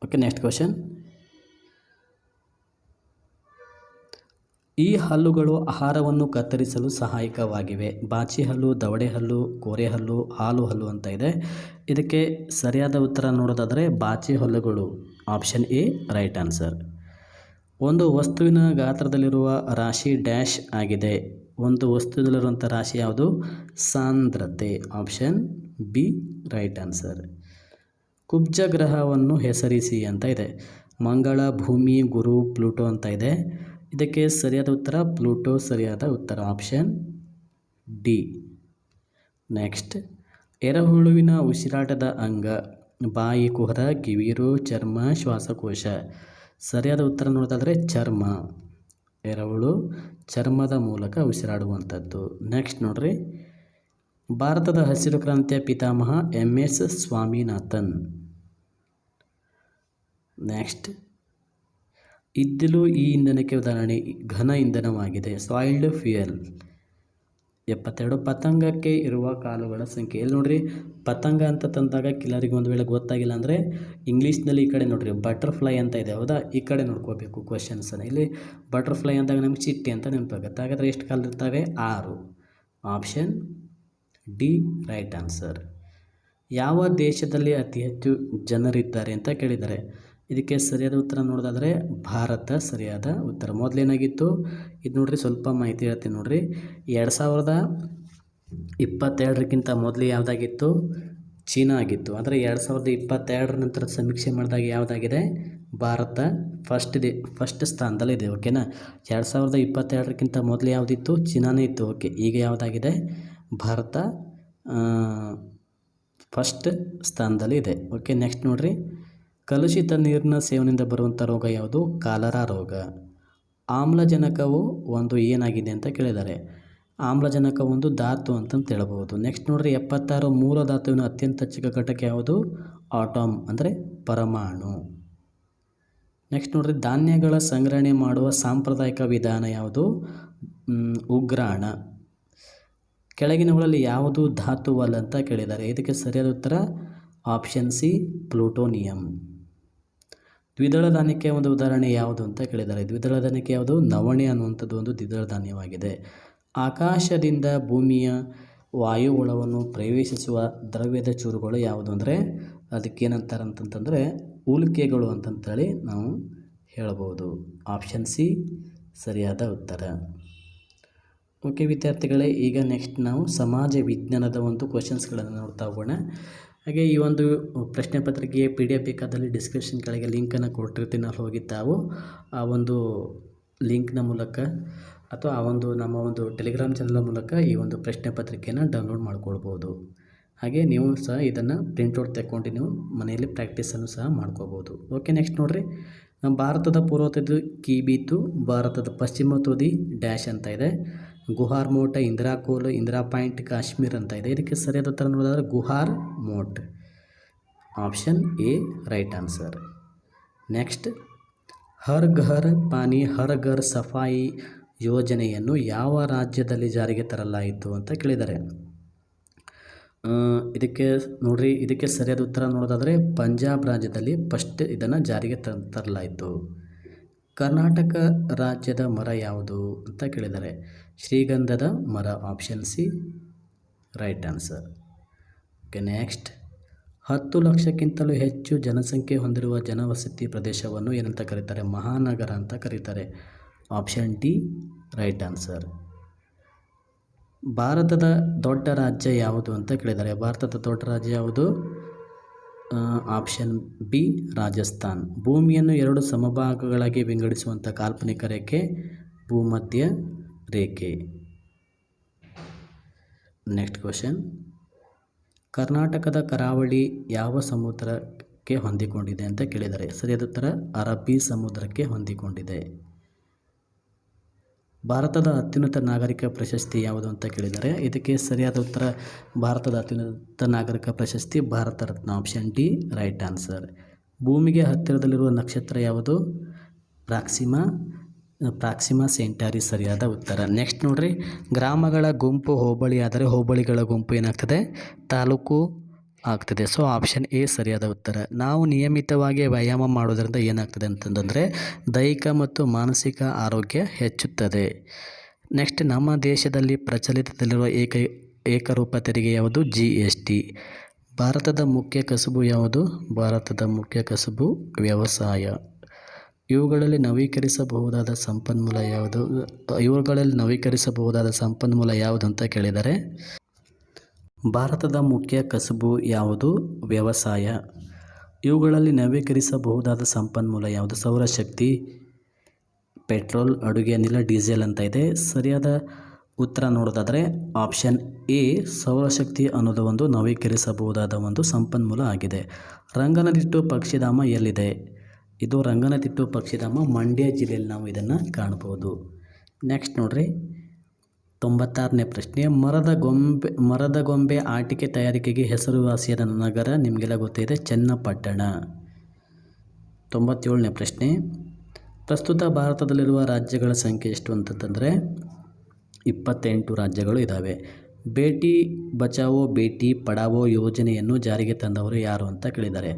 Okay, next question. ಈ ಹಲ್ಲುಗಳು ಆಹಾರವನ್ನು ಕತ್ತರಿಸಲು ಸಹಾಯಕವಾಗಿವೆ. ಬಾಚಿ ಹಲ್ಲು, ದವಡೆ ಹಲ್ಲು, ಕೋರೆ ಹಲ್ಲು, ಹಾಲು ಹಲ್ಲು ಅಂತ ಇದೆ. ಇದಕ್ಕೆ ಸರಿಯಾದ ಉತ್ತರ ನೋಡೋದಾದರೆ ಬಾಚಿ ಹಲ್ಲುಗಳು. Option A, right answer. ಒಂದು ವಸ್ತುವಿನ ಗಾತ್ರದಲ್ಲಿರುವ ರಾಶಿ ಡ್ಯಾಶ್ ಆಗಿದೆ. ಒಂದು ವಸ್ತುವಿನಲ್ಲಿರುವಂಥ ರಾಶಿ ಯಾವುದು? ಸಾಂದ್ರತೆ. Option B, right answer. ಕುಬ್ಜ ಗ್ರಹವನ್ನು ಹೆಸರಿಸಿ ಅಂತ ಇದೆ. ಮಂಗಳ, ಭೂಮಿ, ಗುರು, ಪ್ಲೂಟೋ ಅಂತ ಇದೆ. ಇದಕ್ಕೆ ಸರಿಯಾದ ಉತ್ತರ ಪ್ಲೂಟೋ, ಸರಿಯಾದ ಉತ್ತರ ಆಪ್ಷನ್ ಡಿ. ನೆಕ್ಸ್ಟ್, ಎರೆಹುಳುವಿನ ಉಸಿರಾಟದ ಅಂಗ, ಬಾಯಿ ಕುಹರ, ಕಿವಿರು, ಚರ್ಮ, ಶ್ವಾಸಕೋಶ. ಸರಿಯಾದ ಉತ್ತರ ನೋಡೋದಾದರೆ ಚರ್ಮ. ಎರೆಹುಳು ಚರ್ಮದ ಮೂಲಕ ಉಸಿರಾಡುವಂಥದ್ದು. ನೆಕ್ಸ್ಟ್ ನೋಡ್ರಿ, ಭಾರತದ ಹಸಿರು ಕ್ರಾಂತಿಯ ಪಿತಾಮಹ ಎಂ ಎಸ್ ಸ್ವಾಮಿನಾಥನ್. ನೆಕ್ಸ್ಟ್ ಇದ್ದಿಲು ಈ ಇಂಧನಕ್ಕೆ ಉದಾಹರಣೆ, ಘನ ಇಂಧನವಾಗಿದೆ. ಸಾಯಿಲ್ಡ್ ಫ್ಯೂಯಲ್ ಎಪ್ಪತ್ತೆರಡು ಪತಂಗಕ್ಕೆ ಇರುವ ಕಾಲುಗಳ ಸಂಖ್ಯೆ. ಇಲ್ಲಿ ನೋಡ್ರಿ? ಪತಂಗ ಅಂತ ತಂದಾಗ ಕೆಲವರಿಗೆ ಒಂದು ವೇಳೆ ಗೊತ್ತಾಗಿಲ್ಲ ಅಂದರೆ ಇಂಗ್ಲೀಷ್ನಲ್ಲಿ ಈ ಕಡೆ ನೋಡ್ರಿ ಬಟರ್ಫ್ಲೈ ಅಂತ ಇದೆ, ಹೌದಾ? ಈ ಕಡೆ ನೋಡ್ಕೋಬೇಕು ಕ್ವಶನ್ಸನ್ನು ಇಲ್ಲಿ ಬಟರ್ಫ್ಲೈ ಅಂದಾಗ ನಮ್ಗೆ ಚಿಟ್ಟೆ ಅಂತ ನೆನಪಾಗುತ್ತೆ. ಹಾಗಾದರೆ ಎಷ್ಟು ಕಾಲು ಇರ್ತವೆ? ಆರು. ಆಪ್ಷನ್ ಡಿ ರೈಟ್ ಆನ್ಸರ್ ಯಾವ ದೇಶದಲ್ಲಿ ಅತಿ ಹೆಚ್ಚು ಜನರಿದ್ದಾರೆ ಅಂತ ಕೇಳಿದ್ದಾರೆ? ಇದಕ್ಕೆ ಸರಿಯಾದ ಉತ್ತರ ನೋಡೋದಾದರೆ ಭಾರತ ಸರಿಯಾದ ಉತ್ತರ. ಮೊದಲೇನಾಗಿತ್ತು? ಇದು ನೋಡ್ರಿ ಸ್ವಲ್ಪ ಮಾಹಿತಿ ಹೇಳ್ತೀನಿ ನೋಡ್ರಿ. ಎರಡು ಸಾವಿರದ ಇಪ್ಪತ್ತೆರಡಕ್ಕಿಂತ ಮೊದಲು ಯಾವುದಾಗಿತ್ತು? ಚೀನಾ ಆಗಿತ್ತು. ಆದರೆ ಎರಡು ಸಾವಿರದ ಇಪ್ಪತ್ತೆರಡರ ನಂತರ ಸಮೀಕ್ಷೆ ಮಾಡಿದಾಗ ಯಾವುದಾಗಿದೆ? ಭಾರತ ಫಸ್ಟ್ ಇದೆ ಫಸ್ಟ್ ಸ್ಥಾನದಲ್ಲಿದೆ ಓಕೆನಾ ಎರಡು ಸಾವಿರದ ಇಪ್ಪತ್ತೆರಡಕ್ಕಿಂತ ಮೊದಲು ಯಾವುದಿತ್ತು? ಚೀನಾನೇ ಇತ್ತು ಓಕೆ ಈಗ ಯಾವುದಾಗಿದೆ? ಭಾರತ ಫಸ್ಟ್ ಸ್ಥಾನದಲ್ಲಿ ಇದೆ ಓಕೆ ನೆಕ್ಸ್ಟ್ ನೋಡ್ರಿ. ಕಲುಷಿತ ನೀರಿನ ಸೇವನೆಯಿಂದ ಬರುವಂಥ ರೋಗ ಯಾವುದು? ಕಾಲರಾ ರೋಗ. ಆಮ್ಲಜನಕವು ಒಂದು ಏನಾಗಿದೆ ಅಂತ ಕೇಳಿದ್ದಾರೆ. ಆಮ್ಲಜನಕ ಒಂದು ಧಾತು ಅಂತಂತ ಹೇಳ್ಬೋದು ನೆಕ್ಸ್ಟ್ ನೋಡ್ರಿ, ಎಪ್ಪತ್ತಾರು ಮೂಲ ಧಾತುವಿನ ಅತ್ಯಂತ ಚಿಕ್ಕ ಘಟಕ ಯಾವುದು? ಆಟಮ್ ಅಂದರೆ ಪರಮಾಣು. ನೆಕ್ಸ್ಟ್ ನೋಡ್ರಿ, ಧಾನ್ಯಗಳ ಸಂಗ್ರಹಣೆ ಮಾಡುವ ಸಾಂಪ್ರದಾಯಿಕ ವಿಧಾನ ಯಾವುದು? ಉಗ್ರಾಣ. ಕೆಳಗಿನವುಗಳಲ್ಲಿ ಯಾವುದು ಧಾತುವಲ್ಲ ಅಂತ ಕೇಳಿದ್ದಾರೆ. ಇದಕ್ಕೆ ಸರಿಯಾದ ಉತ್ತರ, ಆಪ್ಷನ್ ಸಿ, ಪ್ಲೂಟೋನಿಯಂ. ದ್ವಿದಳ ಧಾನ್ಯಕ್ಕೆ ಒಂದು ಉದಾಹರಣೆ ಯಾವುದು ಅಂತ ಕೇಳಿದ್ದಾರೆ. ದ್ವಿದಳ ಧಾನ್ಯಕ್ಕೆ ಯಾವುದು? ನವಣೆ ಅನ್ನುವಂಥದ್ದು ಒಂದು ದ್ವಿದಳ ಧಾನ್ಯವಾಗಿದೆ. ಆಕಾಶದಿಂದ ಭೂಮಿಯ ವಾಯುಗುಣವನ್ನು ಪ್ರವೇಶಿಸುವ ದ್ರವ್ಯದ ಚೂರುಗಳು ಯಾವುದು ಅಂದರೆ? ಅದಕ್ಕೇನಂತಾರೆ ಅಂತಂತಂದರೆ ಉಲ್ಕೆಗಳು ಅಂತಂತೇಳಿ ನಾವು ಹೇಳಬಹುದು ಆಪ್ಷನ್ ಸಿ, ಸರಿಯಾದ ಉತ್ತರ. ಓಕೆ ವಿದ್ಯಾರ್ಥಿಗಳೇ, ಈಗ ನೆಕ್ಸ್ಟ್ ನಾವು ಸಮಾಜ ವಿಜ್ಞಾನದ ಒಂದು ಕ್ವಶನ್ಸ್ಗಳನ್ನು ನೋಡ್ತಾ ಹೋಗೋಣ. ಹಾಗೆ ಈ ಒಂದು ಪ್ರಶ್ನೆ ಪತ್ರಿಕೆಗೆ ಪಿ ಡಿ ಎಫ್ ಬೇಕಾದಲ್ಲಿ ಡಿಸ್ಕ್ರಿಪ್ಷನ್ ಕೆಳಗೆ ಲಿಂಕನ್ನು ಕೊಟ್ಟಿರ್ತೀನಿ. ಅಲ್ಲಿ ಹೋಗಿ ತಾವು ಆ ಒಂದು ಲಿಂಕ್ನ ಮೂಲಕ ಅಥವಾ ಆ ಒಂದು ನಮ್ಮ ಒಂದು ಟೆಲಿಗ್ರಾಮ್ ಚಾನಲ್ ಮೂಲಕ ಈ ಒಂದು ಪ್ರಶ್ನೆ ಪತ್ರಿಕೆಯನ್ನು ಡೌನ್ಲೋಡ್ ಮಾಡ್ಕೊಳ್ಬೋದು. ಹಾಗೆ ನೀವು ಸಹ ಇದನ್ನು ಪ್ರಿಂಟೌಟ್ ತೆಕ್ಕೊಂಡು ನೀವು ಮನೆಯಲ್ಲಿ ಪ್ರಾಕ್ಟೀಸನ್ನು ಸಹ ಮಾಡ್ಕೋಬೋದು ಓಕೆ ನೆಕ್ಸ್ಟ್ ನೋಡಿರಿ. ನಮ್ಮ ಭಾರತದ ಪೂರ್ವ ತುದಿ ಕೀಬೀತು ಭಾರತದ ಪಶ್ಚಿಮ ತುದಿ ಡ್ಯಾಶ್ ಅಂತ ಇದೆ. ಗುಹಾರ್ ಮೋಟ, ಇಂದಿರಾ ಕೋಲ್, ಇಂದಿರಾ ಪಾಯಿಂಟ್, ಕಾಶ್ಮೀರ್ ಅಂತ ಇದೆ. ಇದಕ್ಕೆ ಸರಿಯಾದ ಉತ್ತರ ನೋಡೋದಾದ್ರೆ ಗುಹಾರ್ ಮೋಟ್. Option A, right answer. Next, Har Ghar ಪಾನಿ, ಹರ್ ಘರ್ ಸಫಾಯಿ ಯೋಜನೆಯನ್ನು ಯಾವ ರಾಜ್ಯದಲ್ಲಿ ಜಾರಿಗೆ ತರಲಾಯಿತು ಅಂತ ಕೇಳಿದ್ದಾರೆ. ಇದಕ್ಕೆ ನೋಡ್ರಿ, ಇದಕ್ಕೆ ಸರಿಯಾದ ಉತ್ತರ ನೋಡೋದಾದರೆ ಪಂಜಾಬ್ ರಾಜ್ಯದಲ್ಲಿ ಫಸ್ಟ್ ಇದನ್ನು ಜಾರಿಗೆ ತ, ತರಲಾಯಿತು. ಕರ್ನಾಟಕ ರಾಜ್ಯದ ಮರ ಯಾವುದು ಅಂತ ಕೇಳಿದ್ದಾರೆ. ಶ್ರೀಗಂಧದ ಮರ option C right answer okay next ಹತ್ತು ಲಕ್ಷಕ್ಕಿಂತಲೂ ಹೆಚ್ಚು ಜನಸಂಖ್ಯೆ ಹೊಂದಿರುವ ಜನವಸತಿ ಪ್ರದೇಶವನ್ನು ಏನಂತ ಕರೀತಾರೆ? ಮಹಾನಗರ ಅಂತ ಕರೀತಾರೆ. ಆಪ್ಷನ್ ಡಿ ರೈಟ್ ಆನ್ಸರ್ ಭಾರತದ ದೊಡ್ಡ ರಾಜ್ಯ ಯಾವುದು ಅಂತ ಕೇಳಿದ್ದಾರೆ. ಭಾರತದ ದೊಡ್ಡ ರಾಜ್ಯ ಯಾವುದು? Option B Rajasthan. ಭೂಮಿಯನ್ನು ಎರಡು ಸಮಭಾಗಗಳಾಗಿ ವಿಂಗಡಿಸುವಂಥ ಕಾಲ್ಪನಿಕ ರೇಖೆ ಭೂಮಧ್ಯ ರೇಖೆ. ನೆಕ್ಸ್ಟ್ ಕ್ವಶನ್ ಕರ್ನಾಟಕದ ಕರಾವಳಿ ಯಾವ ಸಮುದ್ರಕ್ಕೆ ಹೊಂದಿಕೊಂಡಿದೆ ಅಂತ ಕೇಳಿದ್ದಾರೆ ಸರಿಯಾದ ಉತ್ತರ ಅರಬ್ಬಿ ಸಮುದ್ರಕ್ಕೆ ಹೊಂದಿಕೊಂಡಿದೆ. ಭಾರತದ ಅತ್ಯುನ್ನತ ನಾಗರಿಕ ಪ್ರಶಸ್ತಿ ಯಾವುದು ಅಂತ ಕೇಳಿದ್ದಾರೆ ಇದಕ್ಕೆ ಸರಿಯಾದ ಉತ್ತರ ಭಾರತದ ಅತ್ಯುನ್ನತ ನಾಗರಿಕ ಪ್ರಶಸ್ತಿ Bharat Ratna option D right answer ಭೂಮಿಗೆ ಹತ್ತಿರದಲ್ಲಿರುವ ನಕ್ಷತ್ರ ಯಾವುದು? ಪ್ರಾಕ್ಸಿಮಾ ಪ್ರಾಕ್ಸಿಮಾ ಸೆಂಟಾರಿ ಸರಿಯಾದ ಉತ್ತರ. ನೆಕ್ಸ್ಟ್ ನೋಡ್ರಿ, ಗ್ರಾಮಗಳ ಗುಂಪು ಹೋಬಳಿ ಆದರೆ ಹೋಬಳಿಗಳ ಗುಂಪು ಏನಾಗ್ತದೆ? ತಾಲೂಕು ಆಗ್ತದೆ. ಸೊ ಆಪ್ಷನ್ ಎ ಸರಿಯಾದ ಉತ್ತರ. ನಾವು ನಿಯಮಿತವಾಗಿ ವ್ಯಾಯಾಮ ಮಾಡೋದರಿಂದ ಏನಾಗ್ತದೆ ಅಂತಂದರೆ, ದೈಹಿಕ ಮತ್ತು ಮಾನಸಿಕ ಆರೋಗ್ಯ ಹೆಚ್ಚುತ್ತದೆ. ನೆಕ್ಸ್ಟ್ ನಮ್ಮ ದೇಶದಲ್ಲಿ ಪ್ರಚಲಿತದಲ್ಲಿರುವ ಏಕ, ಏಕರೂಪ ತೆರಿಗೆ ಯಾವುದು? ಜಿ ಎಸ್ ಟಿ ಭಾರತದ ಮುಖ್ಯ ಕಸುಬು ಯಾವುದು? ಭಾರತದ ಮುಖ್ಯ ಕಸುಬು ವ್ಯವಸಾಯ. ಇವುಗಳಲ್ಲಿ ನವೀಕರಿಸಬಹುದಾದ ಸಂಪನ್ಮೂಲ ಯಾವುದು? ಇವುಗಳಲ್ಲಿ ನವೀಕರಿಸಬಹುದಾದ ಸಂಪನ್ಮೂಲ ಯಾವುದು ಅಂತ ಕೇಳಿದರೆ, ಭಾರತದ ಮುಖ್ಯ ಕಸುಬು ಯಾವುದು? ವ್ಯವಸಾಯ. ಇವುಗಳಲ್ಲಿ ನವೀಕರಿಸಬಹುದಾದ ಸಂಪನ್ಮೂಲ ಯಾವುದು? ಸೌರಶಕ್ತಿ, ಪೆಟ್ರೋಲ್, ಅಡುಗೆ, ಅನಿಲ, ಡೀಸೆಲ್ ಅಂತ ಇದೆ. ಸರಿಯಾದ ಉತ್ತರ ನೋಡೋದಾದರೆ ಆಪ್ಷನ್ ಎ, ಸೌರಶಕ್ತಿ ಅನ್ನೋದು ಒಂದು ನವೀಕರಿಸಬಹುದಾದ ಒಂದು ಸಂಪನ್ಮೂಲ ಆಗಿದೆ. ರಂಗನದಿಟ್ಟು ಪಕ್ಷಿಧಾಮ ಎಲ್ಲಿದೆ? ಇದು ರಂಗನತಿಟ್ಟು ಪಕ್ಷಿಧಾಮ ಮಂಡ್ಯ ಜಿಲ್ಲೆಯಲ್ಲಿ ನಾವು ಇದನ್ನು ಕಾಣ್ಬೋದು ನೆಕ್ಸ್ಟ್ ನೋಡ್ರಿ. ತೊಂಬತ್ತಾರನೇ ಪ್ರಶ್ನೆ. ಮರದ ಗೊಂಬೆ ಮರದ ಗೊಂಬೆ ಆಟಿಕೆ ತಯಾರಿಕೆಗೆ ಹೆಸರುವಾಸಿಯಾದ ನಗರ ನಿಮಗೆಲ್ಲ ಗೊತ್ತಿದೆ ಚನ್ನಪಟ್ಟಣ. ತೊಂಬತ್ತೇಳನೇ ಪ್ರಶ್ನೆ. ಪ್ರಸ್ತುತ ಭಾರತದಲ್ಲಿರುವ ರಾಜ್ಯಗಳ ಸಂಖ್ಯೆ ಎಷ್ಟು ಅಂತಂತಂದರೆ ಇಪ್ಪತ್ತೆಂಟು ರಾಜ್ಯಗಳು ಇದ್ದಾವೆ ಬೇಟಿ ಬಚಾವೋ, ಬೇಟಿ ಪಡಾವೋ ಯೋಜನೆಯನ್ನು ಜಾರಿಗೆ ತಂದವರು ಯಾರು ಅಂತ ಕೇಳಿದ್ದಾರೆ.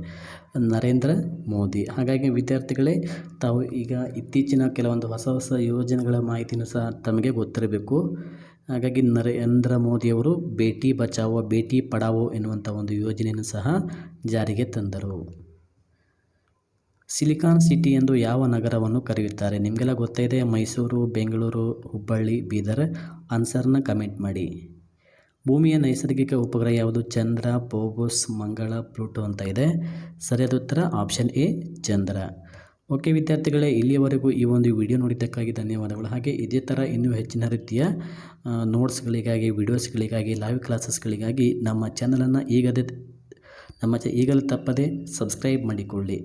ನರೇಂದ್ರ ಮೋದಿ. ಹಾಗಾಗಿ ವಿದ್ಯಾರ್ಥಿಗಳೇ, ತಾವು ಈಗ ಇತ್ತೀಚಿನ ಕೆಲವೊಂದು ಹೊಸ ಹೊಸ ಯೋಜನೆಗಳ ಮಾಹಿತಿನೂ ಸಹ ತಮಗೆ ಗೊತ್ತಿರಬೇಕು. ಹಾಗಾಗಿ ನರೇಂದ್ರ ಮೋದಿಯವರು ಬೇಟಿ ಬಚಾವೋ, ಬೇಟಿ ಪಡಾವೋ ಎನ್ನುವಂಥ ಒಂದು ಯೋಜನೆಯನ್ನು ಸಹ ಜಾರಿಗೆ ತಂದರು. ಸಿಲಿಕಾನ್ ಸಿಟಿ ಎಂದು ಯಾವ ನಗರವನ್ನು ಕರೆಯುತ್ತಾರೆ? ನಿಮಗೆಲ್ಲ ಗೊತ್ತಿದೆ ಮೈಸೂರು, ಬೆಂಗಳೂರು, ಹುಬ್ಬಳ್ಳಿ, ಬೀದರ್. ಆನ್ಸರ್ನ ಕಮೆಂಟ್ ಮಾಡಿ. ಭೂಮಿಯ ನೈಸರ್ಗಿಕ ಉಪಗ್ರಹ ಯಾವುದು? ಚಂದ್ರ ಪೋಗೋಸ್ ಮಂಗಳ, ಪ್ಲೂಟೋ ಅಂತ ಇದೆ. ಸರಿಯಾದ ಉತ್ತರ ಆಪ್ಷನ್ ಎ, ಚಂದ್ರ. ಓಕೆ ವಿದ್ಯಾರ್ಥಿಗಳೇ, ಇಲ್ಲಿಯವರೆಗೂ ಈ ಒಂದು ವಿಡಿಯೋ ನೋಡಿದ್ದಕ್ಕಾಗಿ ಧನ್ಯವಾದಗಳು. ಹಾಗೆ ಇದೇ ಥರ ಇನ್ನೂ ಹೆಚ್ಚಿನ ರೀತಿಯ ನೋಟ್ಸ್ಗಳಿಗಾಗಿ, ವಿಡಿಯೋಸ್ಗಳಿಗಾಗಿ ಲೈವ್ ಕ್ಲಾಸಸ್ಗಳಿಗಾಗಿ ನಮ್ಮ ಚಾನಲನ್ನು ಈಗದೇ, ನಮ್ಮ ಚ ಈಗಲೂ ತಪ್ಪದೆ ಸಬ್ಸ್ಕ್ರೈಬ್ ಮಾಡಿಕೊಳ್ಳಿ.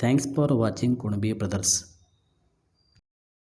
Thanks for watching Kunabi brothers